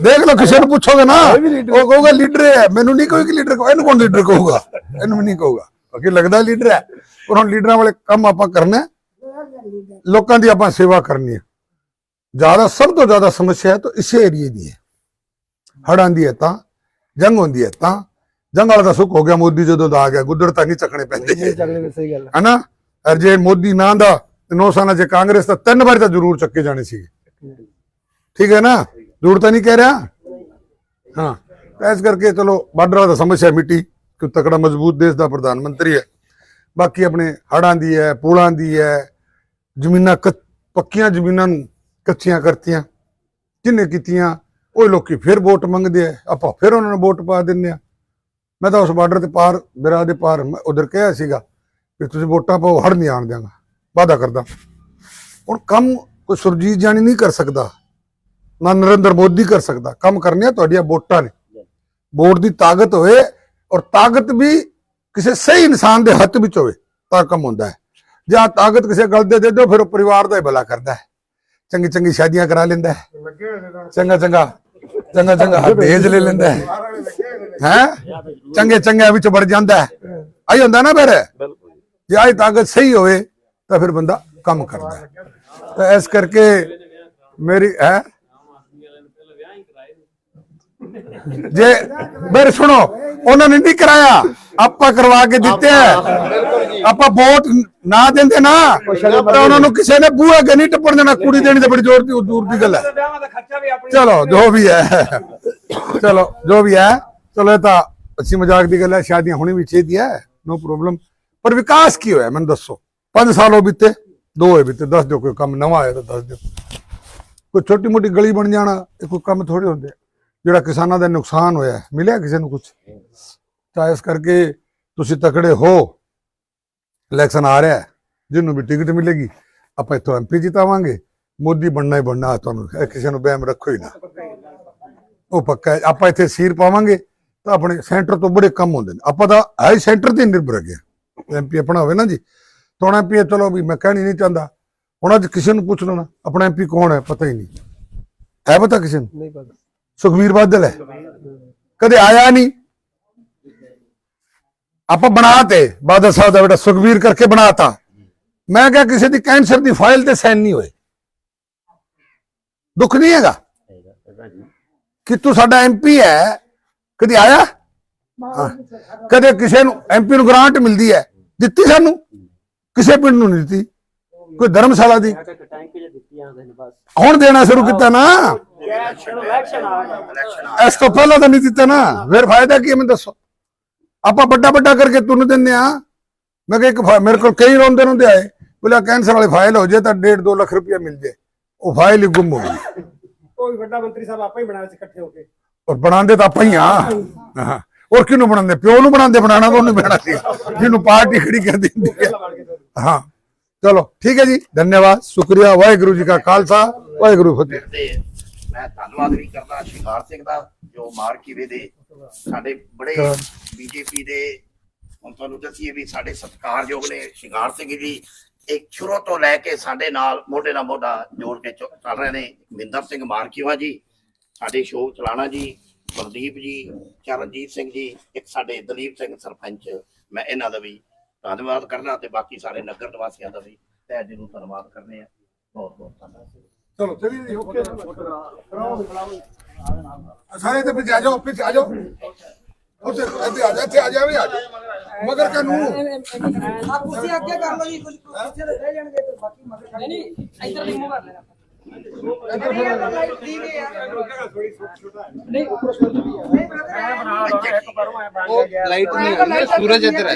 ਦੇਖ ਲਓ ਕਿਸੇ ਨੂੰ ਪੁੱਛੋਗੇ ਨਾ ਉਹ ਕਹੂਗਾ ਲੀਡਰ ਹੈ। ਮੈਨੂੰ ਨਹੀਂ ਕੋਈ ਲੀਡਰ ਕਹੋ ਇਹਨੂੰ ਕੌਣ ਲੀਡਰ ਕਹੂਗਾ? ਇਹਨੂੰ ਨਹੀਂ ਕਹੂਗਾ। ਬਾਕੀ ਲੱਗਦਾ ਲੀਡਰ ਹੈ। ਪਰ ਹੁਣ ਲੀਡਰਾਂ ਵਾਲੇ ਕੰਮ ਆਪਾਂ ਕਰਨਾ। ਲੋਕਾਂ ਦੀ ਆਪਾਂ ਸੇਵਾ ਕਰਨੀ ਹੈ। ਜ਼ਿਆਦਾ ਸਭ ਤੋਂ ਜ਼ਿਆਦਾ ਸਮੱਸਿਆ ਹੈ ਤਾਂ ਇਸੇ ਏਰੀਏ ਦੀ ਹੈ। ਹੜ੍ਹਾਂ ਦੀ ਹੈ ਤਾਂ ਜੰਗ ਹੁੰਦੀ ਹੈ ਤਾਂ ਜੰਗ ਵਾਲਾ ਤਾਂ ਸੁੱਕ ਹੋ ਗਿਆ ਮੋਦੀ ਜਦੋਂ ਦਾ ਆ ਗਿਆ ਗੁੱਦਰ ਤਾਂ ਨਹੀਂ ਚੱਕਣੇ ਪੈਂਦੇ। ਇਹ ਚੱਕਣੇ ਸਹੀ ਗੱਲ ਹੈ ਹਨਾ? ਅਰ ਜੇ ਮੋਦੀ ਨਾ ਦਾ ਤੇ ਨੌ ਸਾਲਾਂ ਚ ਕਾਂਗਰਸ ਤਾਂ ਤਿੰਨ ਵਾਰ ਤਾਂ ਜ਼ਰੂਰ ਚੱਕੇ ਜਾਣੇ ਸੀ ਠੀਕ ਹੈ ਨਾ? ਜ਼ਰੂਰ ਤਾਂ ਨਹੀਂ ਕਹਿ ਰਿਹਾ? ਹਾਂ। ਇਸ ਕਰਕੇ ਚਲੋ ਬਾਰਡਰ ਦਾ ਸਮੱਸਿਆ ਮਿੱਟੀ ਕਿ ਤਕੜਾ ਮਜ਼ਬੂਤ ਦੇਸ਼ ਦਾ ਪ੍ਰਧਾਨ ਮੰਤਰੀ ਹੈ। ਬਾਕੀ ਆਪਣੇ ਹੜਾਂ ਦੀ ਹੈ ਪੁਲਾਂ ਦੀ ਹੈ ਜ਼ਮੀਨਾਂ ਪੱਕੀਆਂ ਜ਼ਮੀਨਾਂ ਨੂੰ ਕੱਚੀਆਂ ਕਰਤੀਆਂ। ਕਿੰਨੇ ਕੀਤੀਆਂ ਉਹ ਲੋਕੀ ਫਿਰ ਵੋਟ ਮੰਗਦੇ ਆ। ਆਪਾਂ ਫਿਰ ਉਹਨਾਂ ਨੂੰ ਵੋਟ ਪਾ ਦਿੰਦੇ ਆ। ਮੈਂ ਤਾਂ ਉਸ ਬਾਰਡਰ ਤੇ ਪਾਰ ਬਿਰਾ ਦੇ ਪਾਰ ਉਧਰ ਕਿਹਾ ਸੀਗਾ ਕਿ ਤੁਸੀਂ ਵੋਟਾਂ ਪਾਓ ਹੜ ਨਹੀਂ ਆਣ ਦਿਆਂਗਾ। ਵਾਅਦਾ ਕਰਦਾ। ਹੁਣ ਕੰਮ ਕੋਈ ਸੁਰਜੀਤ ਜਾਨੀ ਨਹੀਂ ਕਰ ਸਕਦਾ, ਨਾ ਨਰਿੰਦਰ ਮੋਦੀ ਕਰ ਸਕਦਾ। ਕੰਮ ਕਰਨੀਆਂ ਤੁਹਾਡੀਆਂ ਵੋਟਾਂ ਨੇ। ਵੋਟ ਦੀ ਤਾਕਤ ਹੋਵੇ ਔਰ ਤਾਕਤ ਵੀ ਕਿਸੇ ਸਹੀ ਇਨਸਾਨ ਦੇ ਹੱਥ ਵਿੱਚ ਹੋਵੇ, ਤਾਂ ਕੰਮ ਹੁੰਦਾ ਹੈ। ਜਾਂ ਤਾਕਤ ਕਿਸੇ ਗੱਲ ਦੇ ਦੇ ਦਿਓ, ਫਿਰ ਉਹ ਪਰਿਵਾਰ ਦਾ ਹੀ ਭਲਾ ਕਰਦਾ ਹੈ। ਚੰਗੀ ਚੰਗੀ ਸ਼ਾਦੀਆਂ ਕਰਾ ਲੈਂਦਾ ਹੈ। ਚੰਗਾ ਚੰਗਾ ਚੰਗਾ ਚੰਗਾ ਦਹੇਜ ਲੈ ਲੈਂਦਾ ਹੈ। ਹੈ? ਚੰਗੇ ਚੰਗੇ ਵਿੱਚ ਵੜ ਜਾਂਦਾ ਹੈ। ਆਈ ਹੁੰਦਾ ਨਾ ਫਿਰ। ਜੇ ਆਈ ਤਾਕਤ ਸਹੀ ਹੋਵੇ ਤਾਂ ਫਿਰ ਬੰਦਾ ਕੰਮ ਕਰਦਾ ਤਾਂ ਇਸ ਕਰਕੇ ਮੇਰੀ ਹੈ? ਜੇ ਮੇਰੇ ਸੁਣੋ ਉਹਨਾਂ ਨੇ ਨਹੀਂ ਕਰਾਇਆ। ਆਪਾਂ ਕਰਵਾ ਕੇ ਦਿੱਤੇ ਆਪਾਂ ਵੋਟ ਨਾ ਦਿੰਦੇ ਨਾ ਤਾਂ ਉਹਨਾਂ ਨੂੰ ਕਿਸੇ ਨੇ ਬੂਹਾ ਕੇ ਨਹੀਂ ਟੱਪਣ ਦੇਣਾ। ਕੁੜੀ ਦੇਣੀ ਤੇ ਬੜੀ ਜ਼ੋਰ ਦੀ ਦੂਰ ਦੀ ਗੱਲ ਹੈ। ਚਲੋ ਜੋ ਵੀ ਹੈ। ਚਲੋ ਜੋ ਵੀ ਹੈ। ਚਲੋ ਇਹ ਤਾਂ ਅੱਛੀ ਮਜ਼ਾਕ ਦੀ ਗੱਲ ਹੈ ਸ਼ਾਦੀਆਂ ਹੋਣੀ ਵੀ ਚਾਹੀਦੀ ਹੈ ਨੋ ਪ੍ਰੋਬਲਮ ਪਰ ਵਿਕਾਸ ਕੀ ਹੋਇਆ, ਮੈਨੂੰ ਦੱਸੋ। 5 ਸਾਲ ਹੋ ਬੀਤੇ, ਦੋ ਹੋਏ ਬੀਤੇ, ਦੱਸ ਦਿਓ, ਕੋਈ ਕੰਮ ਨਵਾਂ ਆਇਆ ਤਾਂ ਦੱਸ ਦਿਓ। ਕੋਈ ਛੋਟੀ ਮੋਟੀ ਗਲੀ ਬਣ ਜਾਣਾ, ਇਹ ਕੋਈ ਕੰਮ ਥੋੜੇ ਹੁੰਦੇ। ਜਿਹੜਾ ਕਿਸਾਨਾਂ ਦਾ ਨੁਕਸਾਨ ਹੋਇਆ, ਮਿਲਿਆ ਕਿਸੇ ਨੂੰ ਕੁਝ ਤਾਂ ਇਸ ਕਰਕੇ ਤੁਸੀਂ ਤਕੜੇ ਹੋ। ਇਲੈਕਸ਼ਨ ਆ ਰਿਹਾ ਜਿਹਨੂੰ ਵੀ ਟਿਕਟ ਮਿਲੇਗੀ, ਆਪਾਂ ਇੱਥੋਂ ਐਮਪੀ ਜਿਤਾਵਾਂਗੇ। ਮੋਦੀ ਬਣਨਾ ਹੀ ਬਣਨਾ, ਤੁਹਾਨੂੰ ਕਿਸੇ ਨੂੰ ਬਹਿਮ ਰੱਖੋ ਹੀ ਨਾ। ਉਹ ਪੱਕਾ ਆਪਾਂ ਇੱਥੇ ਸੀਰ ਪਾਵਾਂਗੇ। ਤਾਂ ਆਪਣੇ ਸੈਂਟਰ ਤੋਂ ਬੜੇ ਕੰਮ ਹੁੰਦੇ ਨੇ। ਆਪਾਂ ਤਾਂ ਹਾਈ ਸੈਂਟਰ ਤੇ ਹੀ ਨਿਰਭਰ ਹੈਗੇ ਐਮਪੀ ਆਪਣਾ ਹੋਵੇ ਨਾ ਜੀ। ਤਾਂ ਐਮਪੀ ਚਲੋ ਵੀ ਮੈਂ ਕਹਿਣੀ ਨਹੀਂ ਚਾਹੁੰਦਾ। ਹੁਣ ਅੱਜ ਕਿਸੇ ਨੂੰ ਪੁੱਛ ਨਾ ਆਪਣਾ ਐਮਪੀ ਕੌਣ ਹੈ ਪਤਾ ਹੀ ਨਹੀਂ। ਹੈ ਪਤਾ ਕਿਸੇ ਨੂੰ? ਨਹੀਂ ਪਤਾ। ਸੁਖਵੀਰ ਬਾਦਲ ਹੈ। ਕਦੇ ਆਇਆ ਨਹੀਂ। ਆਪਾਂ ਬਣਾਤੇ ਬਾਦਲ ਸਾਹਿਬ ਦਾ ਬੇਟਾ ਸੁਖਵੀਰ ਕਰਕੇ ਬਣਾਤਾ। ਮੈਂ ਕਿਹਾ ਕਿਸੇ ਦੀ ਕੈਂਸਰ ਦੀ ਫਾਈਲ ਤੇ ਸਾਈਨ ਨਹੀਂ ਹੋਏ। ਦੁੱਖ ਨਹੀਂ ਹੈਗਾ? ਕਿ ਤੂੰ ਸਾਡਾ ਐਮਪੀ ਹੈ ਕਦੀ ਆਇਆ? ਹਾਂ। ਕਦੇ ਕਿਸੇ ਨੂੰ ਐਮਪੀ ਨੂੰ ਗ੍ਰਾਂਟ ਮਿਲਦੀ ਹੈ? ਦਿੱਤੀ ਸਾਨੂੰ? ਕਿਸੇ ਪਿੰਡ ਨੂੰ ਨਹੀਂ ਦਿੱਤੀ? ਕੋਈ ਧਰਮਸ਼ਾਲਾ ਦੀ? ਟੈਂਕੀ ਜੇ ਦਿੱਤੀਆਂ ਨੇ ਬਸ। ਹੁਣ ਦੇਣਾ ਸ਼ੁਰੂ ਕੀਤਾ ਨਾ? ਇਲੈਕਸ਼ਨ ਆ ਗਿਆ। ਇਸ ਤੋਂ ਪਹਿਲਾਂ ਤਾਂ ਨਹੀਂ ਦਿੱਤਾ ਨਾ। ਫਿਰ ਫਾਇਦਾ ਕੀ ਹੈ ਮੈਨੂੰ ਦੱਸੋ? ਆਪਾਂ ਵੱਡਾ ਵੱਡਾ ਕਰਕੇ ਤੁਰਨ ਦਿੰਦੇ ਆ ਮੈਂ ਕਿਹਾ ਇੱਕ ਫਾ- ਮੇਰੇ ਕੋਲ ਕਈ ਰੋਂਦੇ ਰੋਂਦੇ ਆਏ। ਬੋਲਿਆ ਕੈਂਸਰ ਵਾਲੇ ਫਾਈਲ ਹੋ ਜੇ ਤਾਂ 1.5 2 ਲੱਖ ਰੁਪਇਆ ਮਿਲ ਜੇ। ਉਹ ਫਾਈਲ ਹੀ ਗੁੰਮ ਹੋ ਗਈ। ਕੋਈ ਵੱਡਾ ਮੰਤਰੀ ਸਾਹਿਬ ਆਪਾਂ ਹੀ ਬਣਾਏ ਸੀ ਇਕੱਠੇ ਹੋ ਕੇ। ਔਰ ਬਣਾਉਂਦੇ ਤਾਂ ਆਪਾਂ ਹੀ ਆ। ਹਾਂ। ਔਰ ਕਿਹਨੂੰ ਬਣਾਉਂਦੇ? ਪਿਓ ਨੂੰ ਬਣਾਉਂਦੇ ਬਣਾਉਣਾ ਤਾਂ ਉਹਨੂੰ ਬਣਾਉਣਾ ਸੀ ਜਿਹਨੂੰ ਪਾਰਟੀ ਖੜੀ ਕਰ ਦਿੰਦੀ ਹੈ। ਹਾਂ। ਚਲੋ ਠੀਕ ਹੈ ਜੀ। ਧੰਨਵਾਦ। ਸ਼ੁਕਰੀਆ। ਵਾਹਿਗੁਰੂ ਜੀ ਕਾ ਖਾਲਸਾ। ਵਾਹਿਗੁਰੂ ਫਤਿਹ। ਮੈਂ ਧੰਨਵਾਦ ਵੀ ਕਰਦਾ ਸ਼ਿੰਗਾਰ ਸਿੰਘ ਦਾ ਜੋ ਮਾਰਕੀਵੇ ਦੇ ਸਾਡੇ ਬੜੇ ਬੀਜੇਪੀ ਦੇ ਹੁਣ ਤੁਹਾਨੂੰ ਦੱਸੀਏ ਵੀ ਸਾਡੇ ਸਤਿਕਾਰਯੋਗ ਨੇ ਸ਼ਿੰਗਾਰ ਸਿੰਘ ਜੀ। ਇੱਕ ਸ਼ੁਰੂ ਤੋਂ ਲੈ ਕੇ ਸਾਡੇ ਨਾਲ ਮੋਢੇ ਨਾਲ ਮੋਢਾ ਜੋੜ ਕੇ ਚੱਲ ਰਹੇ ਨੇ। ਮਿੰਦਰ ਸਿੰਘ ਮਾਰਕੀਵਾ ਜੀ। ਸਾਡੇ ਸ਼ੋਅ ਚਲਾਣਾ ਜੀ ਪ੍ਰਦੀਪ ਜੀ ਚਰਨਜੀਤ ਸਿੰਘ ਜੀ ਇੱਕ ਸਾਡੇ ਦਲੀਪ ਸਿੰਘ ਸਰਪੰਚ ਮੈਂ ਇਹਨਾਂ ਦਾ ਵੀ ਧੰਨਵਾਦ ਕਰਨਾ ਤੇ ਬਾਕੀ ਸਾਰੇ ਨਗਰ ਨਿਵਾਸੀਆਂ ਦਾ ਵੀ ਤੇ ਅੱਜ ਨੂੰ ਧੰਨਵਾਦ ਕਰਨੇ ਆ ਬਹੁਤ ਬਹੁਤ ਧੰਨਵਾਦ। ਚਲੋ ਚਲੀ ਜੀ ਓਕੇ। ਸਾਰੇ ਤੇ ਪਿੱਛੇ ਆ ਜਾਓ ਪਿੱਛੇ ਆ ਜਾਓ। ਉੱਥੇ ਇੱਥੇ ਆ ਜਾ ਇੱਥੇ ਆ ਜਾ ਵੀ ਆ ਜਾ। ਮਗਰ ਕਾਨੂੰਨ ਤੁਸੀਂ ਅੱਗੇ ਕਰ ਲਓ ਜੀ ਕੁਝ ਪਿੱਛੇ ਰਹਿ ਜਾਣਗੇ ਤੇ ਬਾਕੀ ਮਗਰ ਨਹੀਂ ਇੱਧਰ ਰਿਮੂਵ ਕਰ ਲੈਣਾ रिमूव कर लेना ਲਾਈਟ ਨਹੀਂ ਆ ਰਹੀ ਸੂਰਜ ਇੱਧਰ ਹੈ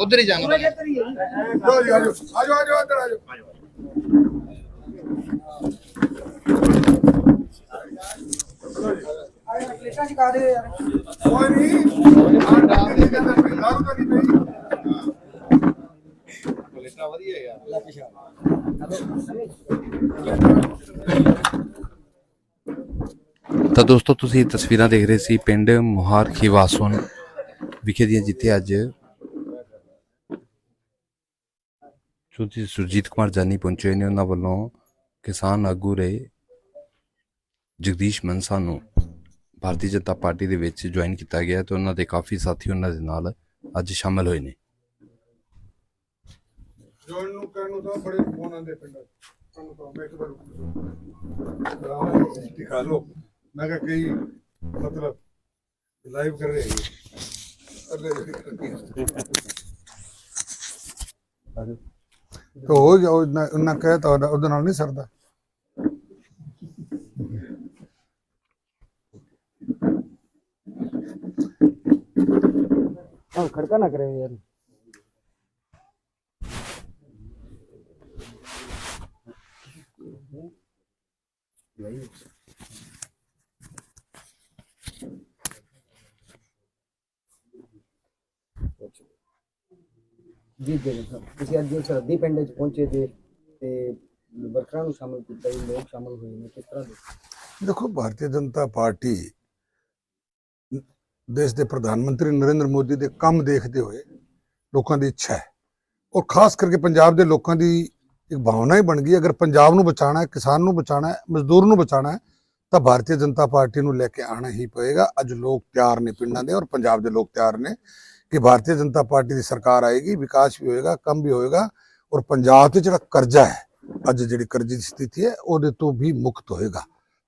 ਉਧਰ ਹੀ ਜਾਣਾ ਚਲੋ ਜੀ ਆ ਜਾਓ ਆ ਜਾਓ ਆ ਜਾਓ ਇੱਧਰ ਆ ਜਾਓ प्लेटा दिखा दे ਤਾਂ ਦੋਸਤੋ ਤੁਸੀਂ ਤਸਵੀਰਾਂ ਦੇਖ ਰਹੇ ਸੀ ਪਿੰਡ ਮੁਹਾਰ ਖੀਵਾਸੋਨ ਵਿਖੇ ਦੀਆਂ ਜਿੱਥੇ ਅੱਜ ਸੁਜੀ ਸੁਰਜੀਤ ਕੁਮਾਰ ਜਾਨੀ ਪਹੁੰਚੇ ਨੇ। ਉਹਨਾਂ ਵੱਲੋਂ ਕਿਸਾਨ ਆਗੂ ਰਹੇ ਜਗਦੀਸ਼ ਮਨਸਾ ਨੂੰ ਭਾਰਤੀ ਜਨਤਾ ਪਾਰਟੀ ਦੇ ਵਿੱਚ ਜੁਆਇਨ ਕੀਤਾ ਗਿਆ ਤੇ ਉਹਨਾਂ ਦੇ ਕਾਫੀ ਸਾਥੀ ਉਹਨਾਂ ਦੇ ਨਾਲ ਅੱਜ ਸ਼ਾਮਲ ਹੋਏ ਨੇ। ਜੋੜਨ ਨੂੰ ਕਰਨ ਨੂੰ ਤਾਂ ਬੜੇ ਫੋਨ ਆਉਂਦੇ ਪਿੰਡਾਂ। ਤੁਹਾਨੂੰ ਤਾਂ ਮੈਂ ਇੱਕ ਵਾਰ ਦਿਖਾ ਲਓ। ਮੈਂ ਕਿਹਾ ਕਈ ਮਤਲਬ ਲਾਈਵ ਕਰ ਰਹੇ ਹੈਗੇ। ਤੋ ਹੋ ਜਾ ਉਹਨਾਂ ਕਹੇ ਤਾਂ ਉਹਦੇ ਨਾਲ ਨਹੀਂ ਸਰਦਾ। ਖੜਕਾ ਨਾ ਕਰੇ ਯਾਰ। Biba yoksa. ਜੀ ਜੀ, ਤੁਸੀਂ ਅੱਜ ਜੋ ਸਰਦੀ ਪਿੰਡ ਚ ਪਹੁੰਚੇ ਤੇ ਤੇ ਵਰਕਰਾਂ ਨੂੰ ਸ਼ਾਮਲ ਕੀਤਾ ਜੀ ਲੋਕ ਸ਼ਾਮਲ ਹੋਏ ਨੇ, ਕਿਸ ਤਰ੍ਹਾਂ ਦੇ ਦੇਖੋ, ਭਾਰਤੀ ਜਨਤਾ ਪਾਰਟੀ ਦੇਸ਼ ਦੇ ਪ੍ਰਧਾਨ ਮੰਤਰੀ ਨਰਿੰਦਰ ਮੋਦੀ ਦੇ ਕੰਮ ਦੇਖਦੇ ਹੋਏ ਲੋਕਾਂ ਦੀ ਇੱਛਾ ਹੈ ਔਰ ਖਾਸ ਕਰਕੇ ਪੰਜਾਬ ਦੇ ਲੋਕਾਂ ਦੀ ਇੱਕ ਭਾਵਨਾ ਹੀ ਬਣ ਗਈ, ਅਗਰ ਪੰਜਾਬ ਨੂੰ ਬਚਾਉਣਾ ਹੈ, ਕਿਸਾਨ ਨੂੰ ਬਚਾਉਣਾ ਹੈ, ਮਜ਼ਦੂਰ ਨੂੰ ਬਚਾਉਣਾ ਹੈ, ਤਾਂ ਭਾਰਤੀ ਜਨਤਾ ਪਾਰਟੀ ਨੂੰ ਲੈ ਕੇ ਆਣਾ ਹੀ ਪਏਗਾ। ਅੱਜ ਲੋਕ ਤਿਆਰ ਨੇ ਪਿੰਡਾਂ ਦੇ ਔਰ ਪੰਜਾਬ ਦੇ ਲੋਕ ਤਿਆਰ ਨੇ ਕਿ ਭਾਰਤੀ ਜਨਤਾ ਪਾਰਟੀ ਦੀ ਸਰਕਾਰ ਆਏਗੀ, ਵਿਕਾਸ ਵੀ ਹੋਏਗਾ, ਕੰਮ ਵੀ ਹੋਏਗਾ ਔਰ ਪੰਜਾਬ ਤੇ ਜਿਹੜਾ ਕਰਜ਼ਾ ਹੈ, ਅੱਜ ਜਿਹੜੀ ਕਰਜ਼ੇ ਦੀ ਸਥਿਤੀ ਹੈ, ਉਹਦੇ ਤੋਂ ਵੀ ਮੁਕਤ ਹੋਏਗਾ।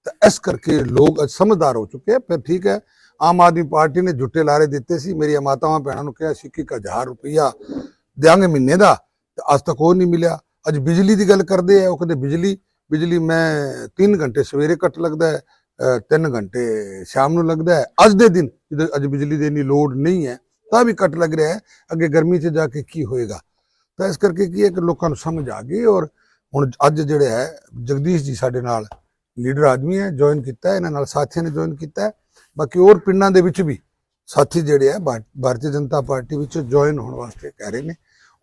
ਤਾਂ ਇਸ ਕਰਕੇ ਲੋਕ ਅੱਜ ਸਮਝਦਾਰ ਹੋ ਚੁੱਕੇ ਆ, ਫਿਰ ਠੀਕ ਹੈ, ਆਮ ਆਦਮੀ ਪਾਰਟੀ ਨੇ ਝੁੱਟੇ ਲਾਰੇ ਦਿੱਤੇ ਸੀ, ਮੇਰੀਆਂ ਮਾਤਾਵਾਂ ਭੈਣਾਂ ਨੂੰ ਕਿਹਾ ਸੀ ਕਿ 1000 ਰੁਪਇਆ ਦਿਆਂਗੇ ਮਹੀਨੇ ਦਾ, ਤੇ ਅੱਜ ਤੱਕ ਉਹ ਨਹੀਂ ਮਿਲਿਆ। ਅੱਜ ਬਿਜਲੀ ਦੀ ਗੱਲ ਕਰਦੇ ਆ, ਉਹ ਕਹਿੰਦੇ ਬਿਜਲੀ ਬਿਜਲੀ ਮੈਂ 3 ਘੰਟੇ ਸਵੇਰੇ ਕੱਟ ਲੱਗਦਾ ਹੈ 3 ਘੰਟੇ ਸ਼ਾਮ ਨੂੰ ਲੱਗਦਾ ਹੈ। ਅੱਜ ਦੇ ਦਿਨ ਜਦੋਂ ਅੱਜ ਬਿਜਲੀ ਦੀ ਇੰਨੀ ਲੋਡ ਨਹੀਂ ਹੈ, ਤਾਂ ਵੀ ਕੱਟ ਲੱਗ ਰਿਹਾ ਹੈ। ਅੱਗੇ ਗਰਮੀ 'ਚ ਜਾ ਕੇ ਕੀ ਹੋਏਗਾ? ਤਾਂ ਇਸ ਕਰਕੇ ਕੀ ਹੈ ਕਿ ਲੋਕਾਂ ਨੂੰ ਸਮਝ ਆ ਗਈ ਔਰ ਹੁਣ ਅੱਜ ਜਿਹੜੇ ਹੈ, ਜਗਦੀਸ਼ ਜੀ ਸਾਡੇ ਨਾਲ ਲੀਡਰ ਆਦਮੀ ਹੈ ਜੁਆਇਨ ਕੀਤਾ ਇਹਨਾਂ ਨਾਲ ਸਾਥੀਆਂ ਨੇ ਜੁਆਇਨ ਕੀਤਾ ਬਾਕੀ ਹੋਰ ਪਿੰਡਾਂ ਦੇ ਵਿੱਚ ਵੀ ਸਾਥੀ ਜਿਹੜੇ ਆ ਭਾ- ਭਾਰਤੀ ਜਨਤਾ ਪਾਰਟੀ ਵਿੱਚ ਜੁਆਇਨ ਹੋਣ ਵਾਸਤੇ ਕਹਿ ਰਹੇ ਨੇ।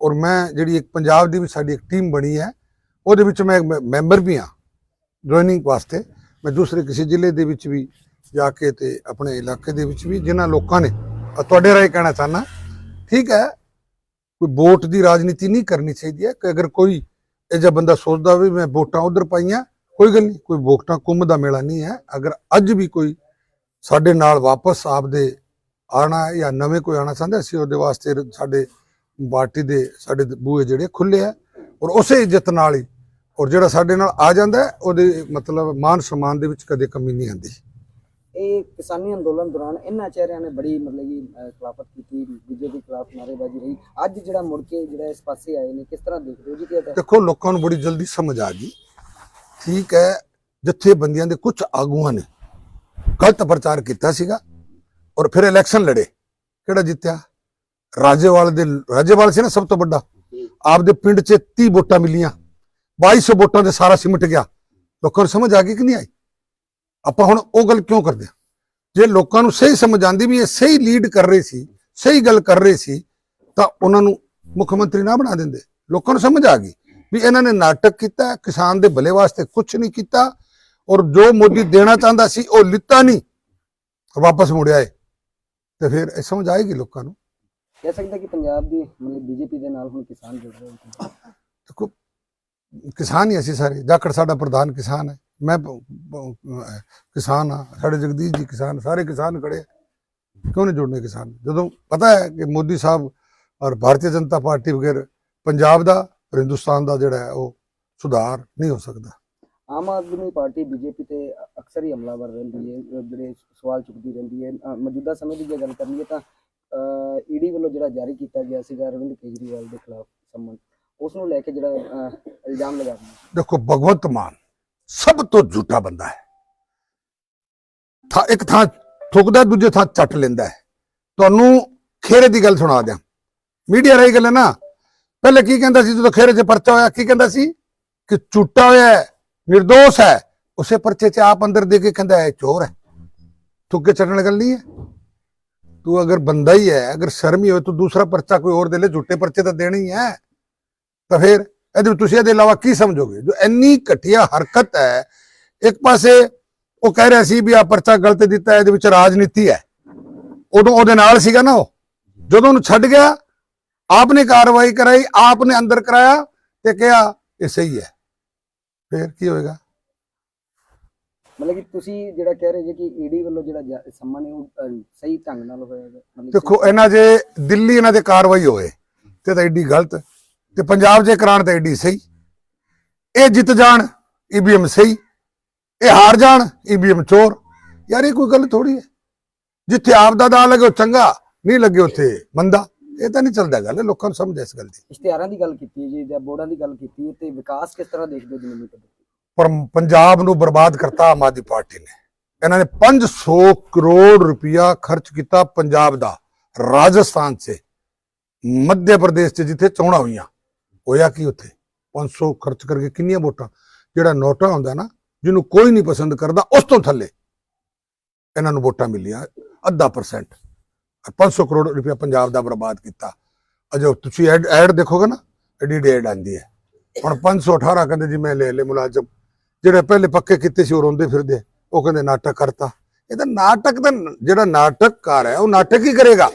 ਔਰ ਮੈਂ ਜਿਹੜੀ ਇੱਕ ਪੰਜਾਬ ਦੀ ਵੀ ਸਾਡੀ ਇੱਕ ਟੀਮ ਬਣੀ ਹੈ, ਉਹਦੇ ਵਿੱਚ ਮੈਂ ਇੱਕ ਮੈਂਬਰ ਵੀ ਹਾਂ ਜੁਆਇਨਿੰਗ ਵਾਸਤੇ। ਮੈਂ ਦੂਸਰੇ ਕਿਸੇ ਜ਼ਿਲ੍ਹੇ ਦੇ ਵਿੱਚ ਵੀ ਜਾ ਕੇ ਤੇ ਆਪਣੇ ਇਲਾਕੇ ਦੇ ਵਿੱਚ ਵੀ ਜਿਨ੍ਹਾਂ ਲੋਕਾਂ ਨੇ ਤੁਹਾਡੇ ਰਾਏ ਕਹਿਣਾ ਚਾਹਨਾ ਠੀਕ ਹੈ, ਕੋਈ ਵੋਟ ਦੀ ਰਾਜਨੀਤੀ ਨਹੀਂ ਕਰਨੀ ਚਾਹੀਦੀ ਹੈ, ਕਿ ਅਗਰ ਕੋਈ ਇਹ ਜਿਹਾ ਬੰਦਾ ਸੋਚਦਾ ਵੀ ਮੈਂ ਵੋਟਾਂ ਉਧਰ ਪਾਈਆਂ, ਕੋਈ ਗੱਲ ਨਹੀਂ, ਕੋਈ ਵੋਟਾਂ ਕੁੰਭ ਦਾ ਮੇਲਾ ਨਹੀਂ ਹੈ। ਅਗਰ ਅੱਜ ਵੀ ਕੋਈ ਸਾਡੇ ਨਾਲ ਵਾਪਸ ਆਪਦੇ ਆਣਾ ਜਾਂ ਨਵੇਂ ਕੋਈ ਆਣਾ ਚਾਹੁੰਦਾ, ਅਸੀਂ ਉਹਦੇ ਵਾਸਤੇ ਸਾਡੇ ਪਾਰਟੀ ਦੇ ਸਾਡੇ ਬੂਹੇ ਜਿਹੜੇ ਖੁੱਲੇ ਆ ਔਰ ਉਸੇ ਇੱਜ਼ਤ ਨਾਲ ਹੀ ਔਰ ਜਿਹੜਾ ਸਾਡੇ ਨਾਲ ਆ ਜਾਂਦਾ ਉਹਦੇ ਮਤਲਬ ਮਾਨ ਸਨਮਾਨ ਦੇ ਵਿੱਚ ਕਦੇ ਕਮੀ ਨਹੀਂ ਆਉਂਦੀ। ਇਹ ਕਿਸਾਨੀ ਅੰਦੋਲਨ ਦੌਰਾਨ ਇਹਨਾਂ ਚਿਹਰਿਆਂ ਨੇ ਬੜੀ ਮਤਲਬ ਕਿ ਖਿਲਾਫਤ ਕੀਤੀ ਬੀਜੇਪੀ ਖਿਲਾਫ ਨਾਅਰੇਬਾਜ਼ੀ ਰਹੀ। ਅੱਜ ਜਿਹੜਾ ਮੁੜ ਕੇ ਜਿਹੜਾ ਇਸ ਪਾਸੇ ਆਏ ਨੇ ਕਿਸ ਤਰ੍ਹਾਂ ਦੇਖਦੇ ਹੋ ਜੀ ਕਿ ਦੇਖੋ ਲੋਕਾਂ ਨੂੰ ਬੜੀ ਜਲਦੀ ਸਮਝ ਆ ਗਈ। ਠੀਕ ਹੈ ਜਿੱਥੇ ਬੰਦੀਆਂ ਦੇ ਕੁਝ ਆਗੂਆਂ ਨੇ ਗਲਤ ਪ੍ਰਚਾਰ ਕੀਤਾ ਸੀਗਾ ਔਰ ਫਿਰ ਇਲੈਕਸ਼ਨ ਲੜੇ। ਕਿਹੜਾ ਜਿੱਤਿਆ? ਰਾਜੇਵਾਲ ਦੇ, ਰਾਜੇਵਾਲ ਸੀ ਨਾ ਸਭ ਤੋਂ ਵੱਡਾ। ਆਪਦੇ ਪਿੰਡ 'ਚ 30 ਵੋਟਾਂ ਮਿਲੀਆਂ। 2200 ਵੋਟਾਂ ਦੇ ਸਾਰਾ ਸਿਮਟ ਗਿਆ। ਲੋਕਾਂ ਨੂੰ ਸਮਝ ਆ ਗਈ ਕਿ ਨਹੀਂ ਆਈ? ਆਪਾਂ ਹੁਣ ਉਹ ਗੱਲ ਕਿਉਂ ਕਰਦੇ ਜੇ ਲੋਕਾਂ ਨੂੰ ਸਹੀ ਸਮਝ ਆਂਦੀ ਵੀ ਇਹ ਸਹੀ ਲੀਡ ਕਰ ਰਹੇ ਸੀ, ਸਹੀ ਗੱਲ ਕਰ ਰਹੇ ਸੀ, ਤਾਂ ਉਹਨਾਂ ਨੂੰ ਮੁੱਖ ਮੰਤਰੀ ਨਾ ਬਣਾ ਦਿੰਦੇ। ਲੋਕਾਂ ਨੂੰ ਸਮਝ ਆ ਗਈ ਵੀ ਇਹਨਾਂ ਨੇ ਨਾਟਕ ਕੀਤਾ, ਕਿਸਾਨ ਦੇ ਭਲੇ ਵਾਸਤੇ ਕੁਝ ਨਹੀਂ ਕੀਤਾ, ਔਰ ਜੋ ਮੋਦੀ ਦੇਣਾ ਚਾਹੁੰਦਾ ਸੀ ਉਹ ਲਿੱਤਾ ਨਹੀਂ ਵਾਪਸ ਮੁੜਿਆ ਏ ਤੇ ਫਿਰ ਇਹ ਸਮਝ ਆਏਗੀ ਲੋਕਾਂ ਨੂੰ? ਕਹਿ ਸਕਦੇ ਕਿ ਪੰਜਾਬ ਦੀ ਮਤਲਬ ਬੀਜੇਪੀ ਦੇ ਨਾਲ ਹੁਣ ਕਿਸਾਨ ਜੁੜ ਰਹੇ ਹਨ ਦੇਖੋ ਕਿਸਾਨ ਹੀ ਅਸੀਂ ਸਾਰੇ। ਜਾਖੜ ਸਾਡਾ ਪ੍ਰਧਾਨ ਕਿਸਾਨ ਹੈ। ਮੈਂ ਕਿਸਾਨ ਆ ਸਾਡੇ ਜਗਦੀਸ਼ ਜੀ ਕਿਸਾਨ ਸਾਰੇ ਕਿਸਾਨ ਖੜੇ। ਕਿਉਂ ਨਹੀਂ ਜੁੜਨੇ ਕਿਸਾਨ? ਜਦੋਂ ਪਤਾ ਹੈ ਕਿ ਮੋਦੀ ਸਾਹਿਬ ਔਰ ਭਾਰਤੀ ਜਨਤਾ ਪਾਰਟੀ ਵਗੈਰ ਪੰਜਾਬ ਦਾ ਔਰ ਹਿੰਦੁਸਤਾਨ ਦਾ ਜਿਹੜਾ ਹੈ ਉਹ ਸੁਧਾਰ ਨਹੀਂ ਹੋ ਸਕਦਾ। ਆਮ ਆਦਮੀ ਪਾਰਟੀ ਬੀਜੇਪੀ ਤੇ ਅਕਸਰ ਹੀ ਹਮਲਾਵਰ ਰਹਿੰਦੀ ਹੈ। ਜਿਹੜੇ ਸਵਾਲ ਚੁੱਕਦੀ ਰਹਿੰਦੀ ਹੈ। ਮੌਜੂਦਾ ਸਮੇਂ ਦੀ ਜੇ ਗੱਲ ਕਰੀਏ ਤਾਂ ਈਡੀ ਵੱਲੋਂ ਜਿਹੜਾ ਜਾਰੀ ਕੀਤਾ ਗਿਆ ਸੀਗਾ ਅਰਵਿੰਦ ਕੇਜਰੀਵਾਲ ਦੇ ਖਿਲਾਫ ਸੰਮਨ ਉਸ ਨੂੰ ਲੈ ਕੇ ਜਿਹੜਾ ਅਹ, ਇਲਜ਼ਾਮ ਲਗਾਉਂਦੇ ਦੇਖੋ ਭਗਵੰਤ ਮਾਨ ਸਭ ਤੋਂ ਝੂਠਾ ਬੰਦਾ ਹੈ। ਥਾਂ ਇੱਕ ਥਾਂ ਥੁੱਕਦਾ ਦੂਜੇ ਥਾਂ ਚੱਟ ਲੈਂਦਾ ਹੈ। ਤੁਹਾਨੂੰ ਖੇਰੇ ਦੀ ਗੱਲ ਸੁਣਾ ਦਿਆਂ। ਮੀਡੀਆ ਰਹੀ ਗੱਲ ਹੈ ਨਾ। ਪਹਿਲੇ ਕੀ ਕਹਿੰਦਾ ਸੀ ਜਦੋਂ ਖੇਰੇ 'ਚ ਪਰਚਾ ਹੋਇਆ ਕੀ ਕਹਿੰਦਾ ਸੀ? ਕਿ ਝੂਟਾ ਹੋਇਆ ਹੈ નિર્ਦੋਸ਼ ਹੈ। ਉਸੇ ਪਰਚੇ 'ਚ ਆਪ ਅੰਦਰ ਦੇ ਕੇ ਕਹਿੰਦਾ ਹੈ ਚੋਰ ਹੈ। ਥੁੱਕੇ ਚੱਟਣ ਵਾਲੀ ਗੱਲ ਨਹੀਂ ਹੈ। ਤੂੰ ਅਗਰ ਬੰਦਾ ਹੀ ਹੈ, ਅਗਰ ਸ਼ਰਮ ਹੀ ਹੋਏ ਤਾਂ ਦੂਸਰਾ ਪਰਚਾ ਕੋਈ ਹੋਰ ਦੇ ਲੈ, ਝੂਠੇ ਪਰਚੇ ਤਾਂ ਦੇਣੇ ਹੀ ਹੈ। ਤਾਂ ਫਿਰ ਇਹਦੇ ਵਿੱਚ ਤੁਸੀਂ ਇਹਦੇ ਇਲਾਵਾ ਕੀ ਸਮਝੋਗੇ? ਜੋ ਇੰਨੀ ਘਟੀਆ ਹਰਕਤ ਹੈ, ਇੱਕ ਪਾਸੇ ਉਹ ਕਹਿ ਰਿਹਾ ਸੀ ਵੀ ਆ ਪਰਚਾ ਗਲਤ ਦਿੱਤਾ, ਇਹਦੇ ਵਿੱਚ ਰਾਜਨੀਤੀ ਹੈ। ਉਦੋਂ ਉਹਦੇ ਨਾਲ ਸੀਗਾ ਨਾ ਉਹ। ਜਦੋਂ ਉਹਨੂੰ ਛੱਡ ਗਿਆ, ਆਪਨੇ ਕਾਰਵਾਈ ਕਰਾਈ, ਆਪਨੇ ਅੰਦਰ ਕਰਾਇਆ ਤੇ ਕਿਹਾ, ਇਹ ਸਹੀ ਹੈ। ਫਿਰ ਕੀ ਹੋਏਗਾ? ਮਤਲਬ ਕਿ ਤੁਸੀਂ ਜਿਹੜਾ ਕਹਿ ਰਹੇ ਜੇ ਕਿ ਈਡੀ ਵੱਲੋਂ ਜਿਹੜਾ ਜਾ- ਸੰਮਨ ਹੈ ਉਹ ਅਹ, ਸਹੀ ਢੰਗ ਨਾਲ ਹੋਇਆ ਹੈ ਮਤਲਬ ਦੇਖੋ ਇਹਨਾਂ ਜੇ ਦਿੱਲੀ ਇਹਨਾਂ ਦੇ ਕਾਰਵਾਈ ਹੋਏ ਤੇ ਤਾਂ ਐਡੀ ਗਲਤ ਤੇ ਪੰਜਾਬ ਜੇ ਕਰਾਣ ਤਾਂ ਐਡੀ ਸਹੀ। ਇਹ ਜਿੱਤ ਜਾਣ ਈਵੀਐਮ ਸਹੀ। ਇਹ ਹਾਰ ਜਾਣ ਈਵੀਐਮ ਚੋਰ। ਯਾਰ ਇਹ ਕੋਈ ਗੱਲ ਥੋੜੀ ਹੈ। ਜਿੱਥੇ ਆਪ ਦਾ ਦਾ ਲੱਗੇ ਉਹ ਚੰਗਾ ਨਹੀਂ ਲੱਗੇ ਉੱਥੇ ਮੰਦਾ। ਇਹ ਤਾਂ ਨਹੀਂ ਚੱਲਦਾ ਗੱਲ ਲੋਕਾਂ ਨੂੰ ਸਮਝ ਇਸ ਗੱਲ ਦੀ। ਇਸ਼ਤਿਹਾਰਾਂ ਦੀ ਗੱਲ ਕੀਤੀ ਹੈ ਜੀ ਜਾਂ ਬੋਰਡਾਂ ਦੀ ਗੱਲ ਕੀਤੀ ਹੈ ਤੇ ਵਿਕਾਸ ਕਿਸ ਤਰ੍ਹਾਂ ਦੇਖਦੇ ਹੋ ਜ਼ਮੀਨੀ ਪੱਧਰ ਪਰ ਪੰਜਾਬ ਨੂੰ ਬਰਬਾਦ ਕਰਤਾ ਆਮ ਆਦਮੀ ਪਾਰਟੀ ਨੇ। ਇਹਨਾਂ ਨੇ 500 ਕਰੋੜ ਰੁਪਇਆ ਖਰਚ ਕੀਤਾ ਪੰਜਾਬ ਦਾ, ਰਾਜਸਥਾਨ 'ਚ ਮੱਧ ਪ੍ਰਦੇਸ਼ 'ਚ ਜਿੱਥੇ ਚੋਣਾਂ ਹੋਈਆਂ। ਹੋਇਆ ਕੀ ਉੱਥੇ? 500 ਖਰਚ ਕਰਕੇ ਕਿੰਨੀਆਂ ਵੋਟਾਂ? ਜਿਹੜਾ ਨੋਟਾ ਹੁੰਦਾ ਨਾ, ਜਿਹਨੂੰ ਕੋਈ ਨਹੀਂ ਪਸੰਦ ਕਰਦਾ, ਉਸ ਤੋਂ ਥੱਲੇ ਇਹਨਾਂ ਨੂੰ ਵੋਟਾਂ ਮਿਲੀਆਂ, ਅੱਧਾ ਪਰਸੈਂਟ 500 ਕਰੋੜ ਰੁਪਇਆ ਪੰਜਾਬ ਦਾ ਬਰਬਾਦ ਕੀਤਾ। ਅਜੇ ਤੁਸੀਂ ਐਡ ਐਡ ਦੇਖੋਗੇ ਨਾ, ਐਡੀ ਐਡ ਆਂਦੀ ਹੈ। ਹੁਣ 518 ਕਹਿੰਦੇ ਜੀ ਮੈਂ ਲੈ ਲੈ ਮੁਲਾਜ਼ਮ। ਜਿਹੜੇ ਪਹਿਲੇ ਪੱਕੇ ਕੀਤੇ ਸੀ ਉਹ ਰੋਂਦੇ ਫਿਰਦੇ ਉਹ ਕਹਿੰਦੇ ਨਾਟਕ ਕਰਤਾ। ਇਹ ਤਾਂ ਨਾਟਕ ਤਾਂ ਜਿਹੜਾ ਨਾਟਕਕਾਰ ਹੈ ਉਹ ਨਾਟਕ ਹੀ ਕਰੇਗਾ।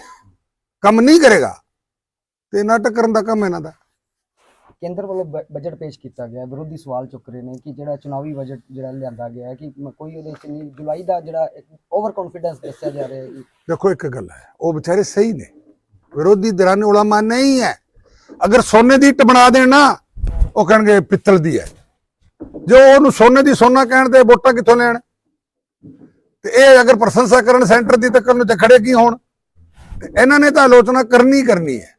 ਕੰਮ ਨਹੀਂ ਕਰੇਗਾ। ਤੇ ਨਾਟਕ ਕਰਨ ਦਾ ਕੰਮ ਇਹਨਾਂ ਦਾ। ਕੇਂਦਰ ਵੱਲੋਂ ਬਜਟ ਪੇਸ਼ ਕੀਤਾ ਗਿਆ। ਵਿਰੋਧੀ ਸਵਾਲ ਚੁੱਕ ਰਹੇ ਨੇ ਕਿ ਜਿਹੜਾ ਚੁਣਾਵੀ ਬਜਟ ਜਿਹੜਾ ਲਿਆਂਦਾ ਗਿਆ ਹੈ ਕਿ ਕੋਈ ਉਹਦੇ ਵਿੱਚ ਨਹੀਂ ਜੁਲਾਈ ਦਾ ਜਿਹੜਾ ਓਵਰ ਕੌਨਫੀਡੈਂਸ ਦੱਸਿਆ ਜਾ ਰਿਹਾ ਹੈ ਦੇਖੋ ਇੱਕ ਗੱਲ ਹੈ। ਉਹ ਵਿਚਾਰੇ ਸਹੀ ਨੇ। ਵਿਰੋਧੀ ਨੇ ਉਲਾਮਾ ਨਹੀਂ ਹੈ। ਅਗਰ ਸੋਨੇ ਦੀ ਇੱਟ ਬਣਾ ਦੇਣ ਨਾ ਉਹ ਕਹਿਣਗੇ ਪਿੱਤਲ ਦੀ ਹੈ। ਜੋ ਉਹਨੂੰ ਸੋਨੇ ਦੀ ਸੋਨਾ ਕਹਿਣ ਤੇ ਵੋਟਾਂ ਕਿੱਥੋਂ ਲੈਣ? ਤੇ ਇਹ ਅਗਰ ਪ੍ਰਸ਼ੰਸਾ ਕਰਨ ਸੈਂਟਰ ਦੀ ਤਾਂ ਕਰਨ ਤੇ ਖੜੇ ਕੀ ਹੋਣ? ਇਹਨਾਂ ਨੇ ਤਾਂ ਆਲੋਚਨਾ ਕਰਨੀ ਕਰਨੀ ਹੈ।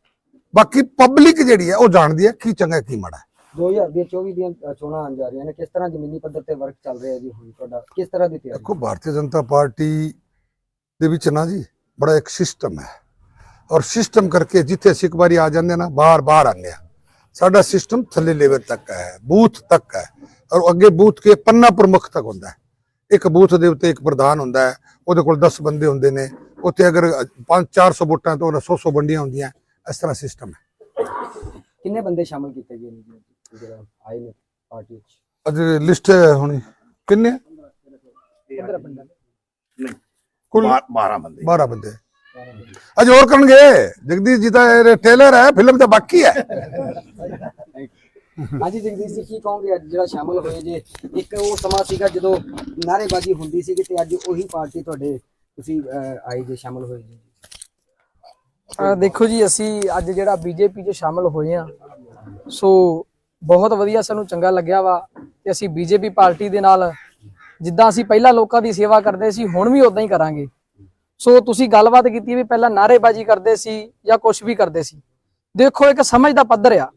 ਬਾਕੀ ਪਬਲਿਕ ਜਿਹੜੀ ਹੈ ਉਹ ਜਾਣਦੀ ਹੈ ਕੀ ਚੰਗਾ ਕੀ ਮਾੜਾ ਹੈ। 2024 ਦੀਆਂ ਚੋਣਾਂ ਆਉਣ ਜਾ ਰਹੀਆਂ ਨੇ। ਕਿਸ ਤਰ੍ਹਾਂ ਜ਼ਮੀਨੀ ਪੱਧਰ ਤੇ ਵਰਕ ਚੱਲ ਰਿਹਾ ਜੀ ਹੁਣ ਤੁਹਾਡਾ? ਕਿਸ ਤਰ੍ਹਾਂ ਦੀ ਤਿਆਰੀ? ਦੇਖੋ ਭਾਰਤੀ ਜਨਤਾ ਪਾਰਟੀ ਦੇ ਵਿੱਚ ਨਾ ਜੀ ਬੜਾ ਇੱਕ ਸਿਸਟਮ ਹੈ। ਔਰ ਸਿਸਟਮ ਕਰਕੇ ਜਿੱਥੇ ਅਸੀਂ ਇੱਕ ਵਾਰੀ ਆ ਜਾਂਦੇ ਨਾ ਬਾਹਰ ਬਾਹਰ ਆਉਂਦੇ ਆ ਸਾਡਾ ਸਿਸਟਮ ਥੱਲੇ ਲੈਵਲ ਤੱਕ ਹੈ ਬੂਥ ਤੱਕ ਹੈ। ਔਰ ਅੱਗੇ ਬੂਥ ਕੇ ਪੰਨਾ ਪ੍ਰਮੁੱਖ ਤੱਕ ਹੁੰਦਾ ਹੈ। ਇੱਕ ਬੂਥ ਦੇ ਉੱਤੇ ਇੱਕ ਪ੍ਰਧਾਨ ਹੁੰਦਾ ਹੈ ਉਹਦੇ ਕੋਲ 10 ਬੰਦੇ ਹੁੰਦੇ ਨੇ। ਉੱਥੇ ਅਗਰ 5 400 ਵੋਟਾਂ ਤੋਂ ਉਹਨਾਂ 100 100 ਵੰਡੀਆਂ ਹੁੰਦੀਆਂ ਇਸ ਤਰ੍ਹਾਂ ਸਿਸਟਮ ਹੈ। ਕਿੰਨੇ ਬੰਦੇ ਸ਼ਾਮਲ ਕੀਤੇ ਗਏ ਨੇ ਜੀ? ਜਿਹੜਾ ਆਏ ਨੇ ਪਾਰਟੀ ਵਿੱਚ? ਅੱਜ ਲਿਸਟ ਹੋਣੀ। ਕਿੰਨੇ? ਨਹੀਂ ਕੁੱਲ 12 ਬੰਦੇ। 12 ਬੰਦੇ। ਅੱਜ ਹੋਰ ਕਰਨਗੇ। ਜਗਦੀਸ਼ ਜੀ ਤਾਂ ਇਹ ਟੇਲਰ ਹੈ ਫਿਲਮ ਤਾਂ ਬਾਕੀ ਹੈ। ਹਾਂਜੀ ਜਗਦੀਸ਼ ਜੀ, ਕੀ ਕਹੋਗੇ ਅੱਜ ਜਿਹੜਾ ਸ਼ਾਮਲ ਹੋਏ ਜੇ? ਇੱਕ ਉਹ ਸਮਾਂ ਸੀਗਾ ਜਦੋਂ ਨਾਅਰੇਬਾਜ਼ੀ ਹੁੰਦੀ ਸੀ ਤੇ ਅੱਜ ਉਹੀ ਪਾਰਟੀ ਤੁਹਾਡੇ ਤੁਸੀਂ ਆਏ ਜੇ, ਸ਼ਾਮਲ ਹੋਏ ਜੀ। ਦੇਖੋ ਜੀ, ਅਸੀਂ ਅੱਜ ਜਿਹੜਾ ਬੀਜੇਪੀ 'ਚ ਸ਼ਾਮਲ ਹੋਏ ਆ ਸੋ ਬਹੁਤ ਵਧੀਆ ਸਾਨੂੰ ਚੰਗਾ ਲੱਗਿਆ ਵਾ ਤੇ ਅਸੀਂ ਬੀਜੇਪੀ ਪਾਰਟੀ ਦੇ ਨਾਲ ਜਿੱਦਾਂ ਅਸੀਂ ਪਹਿਲਾਂ ਲੋਕਾਂ ਦੀ ਸੇਵਾ ਕਰਦੇ ਸੀ, ਹੁਣ ਵੀ ਉਦਾਂ ਹੀ ਕਰਾਂਗੇ। ਸੋ ਤੁਸੀਂ ਗੱਲਬਾਤ ਕੀਤੀ ਵੀ ਪਹਿਲਾਂ ਨਾਅਰੇਬਾਜ਼ੀ ਕਰਦੇ ਸੀ ਜਾਂ ਕੁਝ ਵੀ ਕਰਦੇ ਸੀ। ਦੇਖੋ, ਇੱਕ ਸਮਝ ਦਾ ਪੱਧਰ ਆ।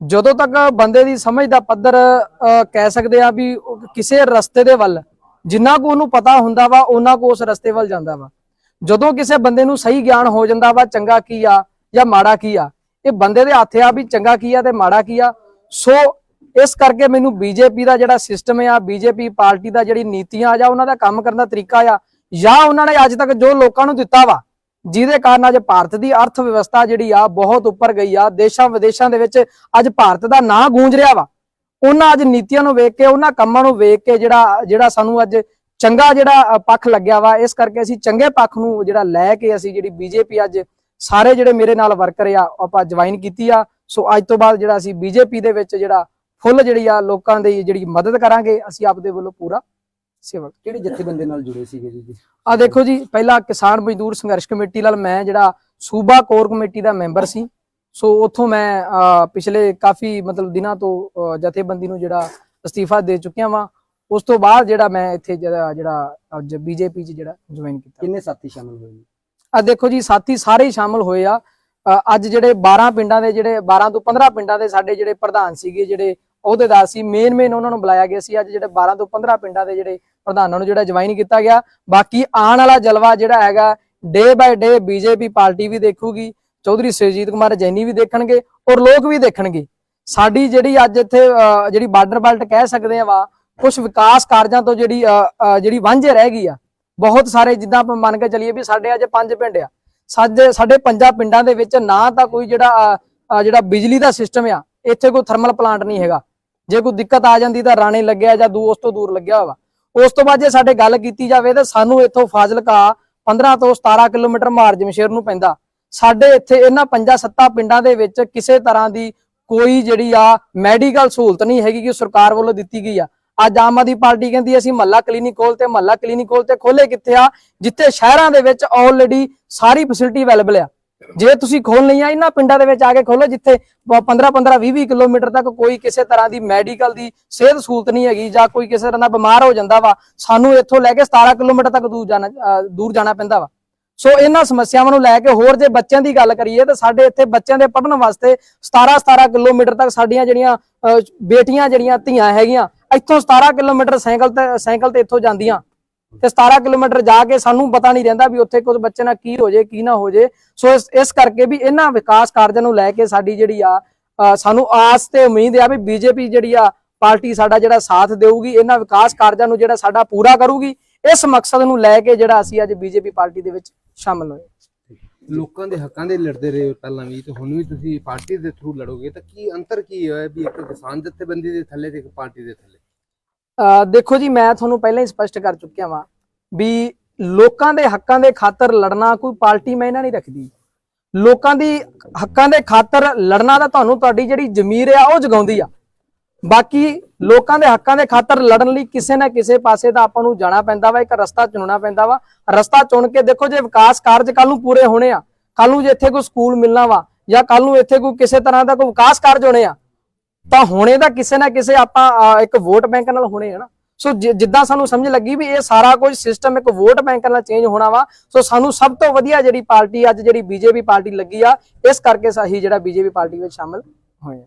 ਜਦੋਂ ਤੱਕ ਬੰਦੇ ਦੀ ਸਮਝ ਦਾ ਪੱਧਰ ਅਹ, ਕਹਿ ਸਕਦੇ ਆ ਵੀ ਕਿਸੇ ਰਸਤੇ ਦੇ ਵੱਲ ਜਿੰਨਾ ਕੁ ਉਹਨੂੰ ਪਤਾ ਹੁੰਦਾ ਵਾ ਉਹਨਾਂ ਕੋ ਉਸ ਰਸਤੇ ਵੱਲ ਜਾਂਦਾ ਵਾ। ਜਦੋਂ ਕਿਸੇ ਬੰਦੇ ਨੂੰ ਸਹੀ ਗਿਆਨ ਹੋ ਜਾਂਦਾ ਵਾ ਚੰਗਾ ਕੀ ਆ ਜਾਂ ਮਾੜਾ ਕੀ ਆ ਇਹ ਬੰਦੇ ਦੇ ਹੱਥ ਆ ਵੀ ਚੰਗਾ ਕੀ ਆ ਤੇ ਮਾੜਾ ਕੀ ਆ। ਸੋ ਇਸ ਕਰਕੇ ਮੈਨੂੰ ਬੀਜੇਪੀ ਦਾ ਜਿਹੜਾ ਸਿਸਟਮ ਆ ਬੀਜੇਪੀ ਪਾਰਟੀ ਦਾ ਜਿਹੜੀ ਨੀਤੀਆਂ ਆ ਜਾਂ ਉਹਨਾਂ ਦਾ ਕੰਮ ਕਰਨ ਦਾ ਤਰੀਕਾ ਆ ਜਾਂ ਉਹਨਾਂ ਨੇ ਅੱਜ ਤੱਕ ਜੋ ਲੋਕਾਂ ਨੂੰ ਦਿੱਤਾ ਵਾ ਜਿਹਦੇ ਕਾਰਨ ਅੱਜ ਭਾਰਤ ਦੀ ਅਰਥ ਵਿਵਸਥਾ ਜਿਹੜੀ ਆ ਬਹੁਤ ਉੱਪਰ ਗਈ ਆ। ਦੇਸ਼ਾਂ ਵਿਦੇਸ਼ਾਂ ਦੇ ਵਿੱਚ ਅੱਜ ਭਾਰਤ ਦਾ ਨਾਂ ਗੂੰਜ ਰਿਹਾ ਵਾ। ਉਹਨਾਂ ਅੱਜ ਨੀਤੀਆਂ ਨੂੰ ਵੇਖ ਕੇ, ਉਹਨਾਂ ਕੰਮਾਂ ਨੂੰ ਵੇਖ ਕੇ ਜਿਹੜਾ ਜਿਹੜਾ ਸਾਨੂੰ ਅੱਜ ਚੰਗਾ ਜਿਹੜਾ ਪੱਖ ਲੱਗਿਆ ਵਾ। ਇਸ ਕਰਕੇ ਅਸੀਂ ਚੰਗੇ ਪੱਖ ਨੂੰ ਜਿਹੜਾ ਲੈ ਕੇ ਅਸੀਂ ਜਿਹੜੀ ਬੀਜੇਪੀ ਅੱਜ ਸਾਰੇ ਜਿਹੜੇ ਮੇਰੇ ਨਾਲ ਵਰਕਰ ਆ ਆਪਾਂ ਜੁਆਇਨ ਕੀਤੀ ਆ। ਸੋ ਅੱਜ ਤੋਂ ਬਾਅਦ ਜਿਹੜਾ ਅਸੀਂ ਬੀਜੇਪੀ ਦੇ ਵਿੱਚ ਜਿਹੜਾ ਫੁੱਲ ਜਿਹੜੀ ਆ, ਲੋਕਾਂ ਦੀ ਜਿਹੜੀ ਮਦਦ ਕਰਾਂਗੇ, ਅਸੀਂ ਆਪਦੇ ਵੱਲੋਂ ਪੂਰਾ ਸੇਵਾ ਕਿਹੜੇ ਜਥੇਬੰਦੀ ਨਾਲ ਜੁੜੇ ਸੀਗੇ ਜੀ? ਆ ਦੇਖੋ ਜੀ ਪਹਿਲਾਂ ਕਿਸਾਨ ਮਜ਼ਦੂਰ ਸੰਘਰਸ਼ ਕਮੇਟੀ ਨਾਲ ਮੈਂ ਜਿਹੜਾ ਸੂਬਾ ਕੋਰ ਕਮੇਟੀ ਦਾ ਮੈਂਬਰ ਸੀ। ਸੋ ਉੱਥੋਂ ਮੈਂ ਪਿਛਲੇ ਕਾਫੀ ਮਤਲਬ ਦਿਨਾਂ ਤੋਂ ਜਥੇਬੰਦੀ ਨੂੰ ਜਿਹੜਾ ਅਸਤੀਫਾ ਦੇ ਚੁੱਕਿਆ ਵਾਂ। ਉਸ ਤੋਂ ਬਾਅਦ ਜਿਹੜਾ ਮੈਂ ਇੱਥੇ ਜਿਹੜਾ ਜਿਹੜਾ ਬੀਜੇਪੀ 'ਚ ਜਿਹੜਾ ਜੁਆਇਨ ਕੀਤਾ। ਕਿੰਨੇ ਸਾਥੀ ਸ਼ਾਮਲ ਹੋਏ ਜੀ? ਆ ਦੇਖੋ ਜੀ ਸਾਥੀ ਸਾਰੇ ਹੀ ਸ਼ਾਮਲ ਹੋਏ ਆ। ਅੱਜ ਜਿਹੜੇ 12 ਪਿੰਡਾਂ ਦੇ ਜਿਹੜੇ 12 ਤੋਂ 15 ਪਿੰਡਾਂ ਦੇ ਸਾਡੇ ਜਿਹੜੇ ਪ੍ਰਧਾਨ ਸੀਗੇ ਜਿਹੜੇ ਅਹੁਦੇਦਾਰ ਸੀ ਮੇਨ ਮੇਨ ਉਹਨਾਂ ਨੂੰ ਬੁਲਾਇਆ ਗਿਆ ਸੀ। ਅੱਜ ਜਿਹੜੇ 12 ਤੋਂ 15 ਪਿੰਡਾਂ ਦੇ ਜਿਹੜੇ ਪ੍ਰਧਾਨਾਂ ਨੂੰ ਜਿਹੜਾ ਜੁਆਇਨ ਕੀਤਾ ਗਿਆ। ਬਾਕੀ ਆਉਣ ਵਾਲਾ ਜਲਵਾ ਜਿਹੜਾ ਹੈਗਾ day by day BJP party ਵੀ ਦੇਖੂਗੀ, ਚੌਧਰੀ ਸਰਜੀਤ ਕੁਮਾਰ ਜੈਨੀ ਵੀ ਦੇਖਣਗੇ ਔਰ ਲੋਕ ਵੀ ਦੇਖਣਗੇ। ਸਾਡੀ ਜਿਹੜੀ ਅੱਜ ਇੱਥੇ ਜਿਹੜੀ ਬਾਰਡਰ ਬੈਲਟ ਕਹਿ ਸਕਦੇ ਆ ਵਾ ਕੁਝ ਵਿਕਾਸ ਕਾਰਜਾਂ ਤੋਂ ਜਿਹੜੀ ਜਿਹੜੀ ਵਾਂਝੇ ਰਹਿ ਗਈ ਆ, ਬਹੁਤ ਸਾਰੇ ਜਿੱਦਾਂ ਆਪਾਂ ਮੰਨ ਕੇ ਚੱਲੀਏ ਵੀ ਸਾਡੇ ਅੱਜ ਪੰਜ ਪਿੰਡ ਆ। ਸਾਡੇ ਸਾਡੇ ਪੰਜਾਂ ਪਿੰਡਾਂ ਦੇ ਵਿੱਚ ਨਾ ਤਾਂ ਕੋਈ ਜਿਹੜਾ ਜਿਹੜਾ ਬਿਜਲੀ ਦਾ ਸਿਸਟਮ ਆ, ਇੱਥੇ ਕੋਈ ਥਰਮਲ ਪਲਾਂਟ ਨਹੀਂ ਹੈਗਾ। ਜੇ ਕੋਈ ਦਿੱਕਤ ਆ ਜਾਂਦੀ ਤਾਂ ਰਾਣੇ ਲੱਗਿਆ ਜਾਂ ਦੂ, ਉਸ ਤੋਂ ਦੂਰ ਲੱਗਿਆ ਹੋਵਾ ਉਸ ਤੋਂ ਬਾਅਦ ਜੇ ਸਾਡੇ ਗੱਲ ਕੀਤੀ ਜਾਵੇ ਤਾਂ ਸਾਨੂੰ ਇੱਥੋਂ ਫਾਜ਼ਿਲਕਾ 15 ਤੋਂ 17 ਕਿਲੋਮੀਟਰ ਮਾਰਜਮਸ਼ੇਰ ਨੂੰ ਪੈਂਦਾ। ਸਾਡੇ ਇੱਥੇ ਇਹਨਾਂ ਪੰਜਾਂ ਸੱਤਾਂ ਪਿੰਡਾਂ ਦੇ ਵਿੱਚ ਕਿਸੇ ਤਰ੍ਹਾਂ ਦੀ ਕੋਈ ਜਿਹੜੀ ਆ ਮੈਡੀਕਲ ਸਹੂਲਤ ਨਹੀਂ ਹੈਗੀ ਕਿ ਸਰਕਾਰ ਵੱਲੋਂ ਦਿੱਤੀ ਗਈ ਆ। ਅੱਜ ਆਮ ਆਦਮੀ ਪਾਰਟੀ ਕਹਿੰਦੀ ਅਸੀਂ ਮਹੱਲਾ ਕਲੀਨਿਕ ਖੋਲ ਤੇ ਮਹੱਲਾ ਕਲੀਨਿਕ ਖੋਲ ਤੇ ਖੋਲੇ ਕਿੱਥੇ ਆ? ਜਿੱਥੇ ਸ਼ਹਿਰਾਂ ਦੇ ਵਿੱਚ ਆਲਰੇਡੀ ਸਾਰੀ ਫੈਸਿਲਿਟੀ ਅਵੇਲੇਬਲ ਆ। ਜੇ ਤੁਸੀਂ ਖੋਲ ਖੋਲਣੀ ਆ ਇਹਨਾਂ ਪਿੰਡਾਂ ਦੇ ਵਿੱਚ ਆ ਕੇ ਖੋਲੋ ਜਿੱਥੇ 15 15 20 20 ਕਿਲੋਮੀਟਰ ਤੱਕ ਕੋਈ ਕਿਸੇ ਤਰ੍ਹਾਂ ਦੀ ਮੈਡੀਕਲ ਦੀ ਸਿਹਤ ਸਹੂਲਤ ਨਹੀਂ ਹੈਗੀ ਜਾਂ ਕੋਈ ਕਿਸੇ ਤਰ੍ਹਾਂ ਦਾ ਬਿਮਾਰ ਹੋ ਜਾਂਦਾ ਵਾ ਸਾਨੂੰ ਇੱਥੋਂ ਲੈ ਕੇ 17 ਕਿਲੋਮੀਟਰ ਤੱਕ ਦੂਰ ਜਾਣਾ ਅਹ ਦੂਰ ਜਾਣਾ ਪੈਂਦਾ ਵਾ। ਸੋ ਇਹਨਾਂ ਸਮੱਸਿਆਵਾਂ ਨੂੰ ਲੈ ਕੇ ਹੋਰ ਜੇ ਬੱਚਿਆਂ ਦੀ ਗੱਲ ਕਰੀਏ ਤਾਂ ਸਾਡੇ ਇੱਥੇ ਬੱਚਿਆਂ ਦੇ ਪੜ੍ਹਨ ਵਾਸਤੇ 17 17 ਕਿਲੋਮੀਟਰ ਤੱਕ ਸਾਡੀਆਂ ਜਿਹੜੀਆਂ ਅਹ, ਬੇਟੀਆਂ ਜਿਹੜੀਆਂ ਧੀਆਂ ਹੈਗੀਆਂ ਇੱਥੋਂ 17 ਕਿਲੋਮੀਟਰ ਸਾਈਕਲ ਤੇ ਸਾਈਕਲ ਤੇ ਇੱਥੋਂ ਜਾਂਦੀਆਂ। ਤੇ 17 ਕਿਲੋਮੀਟਰ ਜਾ ਕੇ ਸਾਨੂੰ ਪਤਾ ਨਹੀਂ ਰਹਿੰਦਾ ਵੀ ਉੱਥੇ ਕੁਝ ਬੱਚੇ ਨਾਲ ਕੀ ਹੋ ਜੇ, ਕੀ ਨਾ ਹੋ ਜੇ। ਸੋ ਇਸ ਕਰਕੇ ਵੀ ਇਹਨਾਂ ਵਿਕਾਸ ਕਾਰਜਾਂ ਨੂੰ ਲੈ ਕੇ ਸਾਡੀ ਜਿਹੜੀ ਆ ਸਾਨੂੰ ਆਸ ਤੇ ਉਮੀਦ ਆ ਵੀ ਬੀਜੇਪੀ ਜਿਹੜੀ ਆ, ਪਾਰਟੀ ਸਾਡਾ ਜਿਹੜਾ ਸਾਥ ਦੇਊਗੀ, ਇਹਨਾਂ ਵਿਕਾਸ ਕਾਰਜਾਂ ਨੂੰ ਜਿਹੜਾ ਸਾਡਾ ਪੂਰਾ ਕਰੂਗੀ, ਇਸ ਮਕਸਦ ਨੂੰ ਲੈ ਕੇ ਜਿਹੜਾ ਅਸੀਂ ਅੱਜ ਬੀਜੇਪੀ ਪਾਰਟੀ ਦੇ ਵਿੱਚ ਸ਼ਾਮਲ ਹੋਏ ਲੋਕਾਂ ਦੇ ਹੱਕਾਂ ਦੇ ਲੜਦੇ ਰਹੇ ਪਹਿਲਾਂ ਵੀ, ਤੇ ਹੁਣ ਵੀ ਤੁਸੀਂ ਪਾਰਟੀ ਦੇ ਥਰੂ ਲੜੋਗੇ, ਤਾਂ ਕੀ ਅੰਤਰ ਕੀ ਹੈ ਵੀ ਇੱਕ ਕਿਸਾਨ ਜਥੇਬੰਦੀ ਦੇ ਥੱਲੇ ਤੇ ਇੱਕ ਪਾਰਟੀ ਦੇ ਥੱਲੇ? ਦੇਖੋ ਜੀ, ਮੈਂ ਤੁਹਾਨੂੰ ਪਹਿਲਾਂ ਹੀ ਸਪਸ਼ਟ ਕਰ ਚੁੱਕਿਆ ਵਾਂ ਵੀ ਲੋਕਾਂ ਦੇ ਹੱਕਾਂ ਦੇ ਖਾਤਰ ਲੜਨਾ ਕੋਈ ਪਾਰਟੀ ਮੈਂ ਇਹਨਾਂ ਨਹੀਂ ਰੱਖਦੀ। ਲੋਕਾਂ ਦੀ ਹੱਕਾਂ ਦੇ ਖਾਤਰ ਲੜਨਾ ਤਾਂ ਤੁਹਾਨੂੰ ਤੁਹਾਡੀ ਜਿਹੜੀ ਜ਼ਮੀਰ ਆ, ਉਹ ਜਗਾਉਂਦੀ ਆ। ਬਾਕੀ ਲੋਕਾਂ ਦੇ ਹੱਕਾਂ ਦੇ ਖਾਤਰ ਲੜਨ ਲਈ ਕਿਸੇ ਨਾ ਕਿਸੇ ਪਾਸੇ ਦਾ ਆਪਾਂ ਨੂੰ ਜਾਣਾ ਪੈਂਦਾ ਵਾ, ਇੱਕ ਰਸਤਾ ਚੁਣਨਾ ਪੈਂਦਾ ਵਾ। ਰਸਤਾ ਚੁਣ ਕੇ ਦੇਖੋ ਜੇ ਵਿਕਾਸ ਕਾਰਜ ਕੱਲ ਨੂੰ ਪੂਰੇ ਹੋਣੇ ਆ ਕੱਲ ਨੂੰ ਜੇ ਇੱਥੇ ਕੋਈ ਸਕੂਲ ਮਿਲਣਾ ਵਾ ਜਾਂ ਕੱਲ ਨੂੰ ਇੱਥੇ ਕੋਈ ਕਿਸੇ ਤਰ੍ਹਾਂ ਦਾ ਕੋਈ ਵਿਕਾਸ ਕਾਰਜ ਹੋਣੇ ਆ ਤਾਂ ਹੁਣੇ ਦਾ ਕਿਸੇ ਨਾ ਕਿਸੇ ਆਪਾਂ ਇੱਕ ਵੋਟ ਬੈਂਕ ਨਾਲ ਹੋਣੇ ਹੈ ਨਾ। ਸੋ ਜਿੱਦਾਂ ਸਾਨੂੰ ਸਮਝ ਲੱਗੀ ਵੀ ਇਹ ਸਾਰਾ ਕੁਝ ਸਿਸਟਮ ਇੱਕ ਵੋਟ ਬੈਂਕ ਨਾਲ ਚੇਂਜ ਹੋਣਾ ਵਾ। ਸੋ ਸਾਨੂੰ ਸਭ ਤੋਂ ਵਧੀਆ ਜਿਹੜੀ ਪਾਰਟੀ, ਅੱਜ ਜਿਹੜੀ ਬੀਜੇਪੀ ਪਾਰਟੀ ਲੱਗੀ ਆ, ਇਸ ਕਰਕੇ ਸਹੀ ਜਿਹੜਾ ਬੀਜੇਪੀ ਪਾਰਟੀ ਵਿੱਚ ਸ਼ਾਮਲ ਹੋਏ ਆ।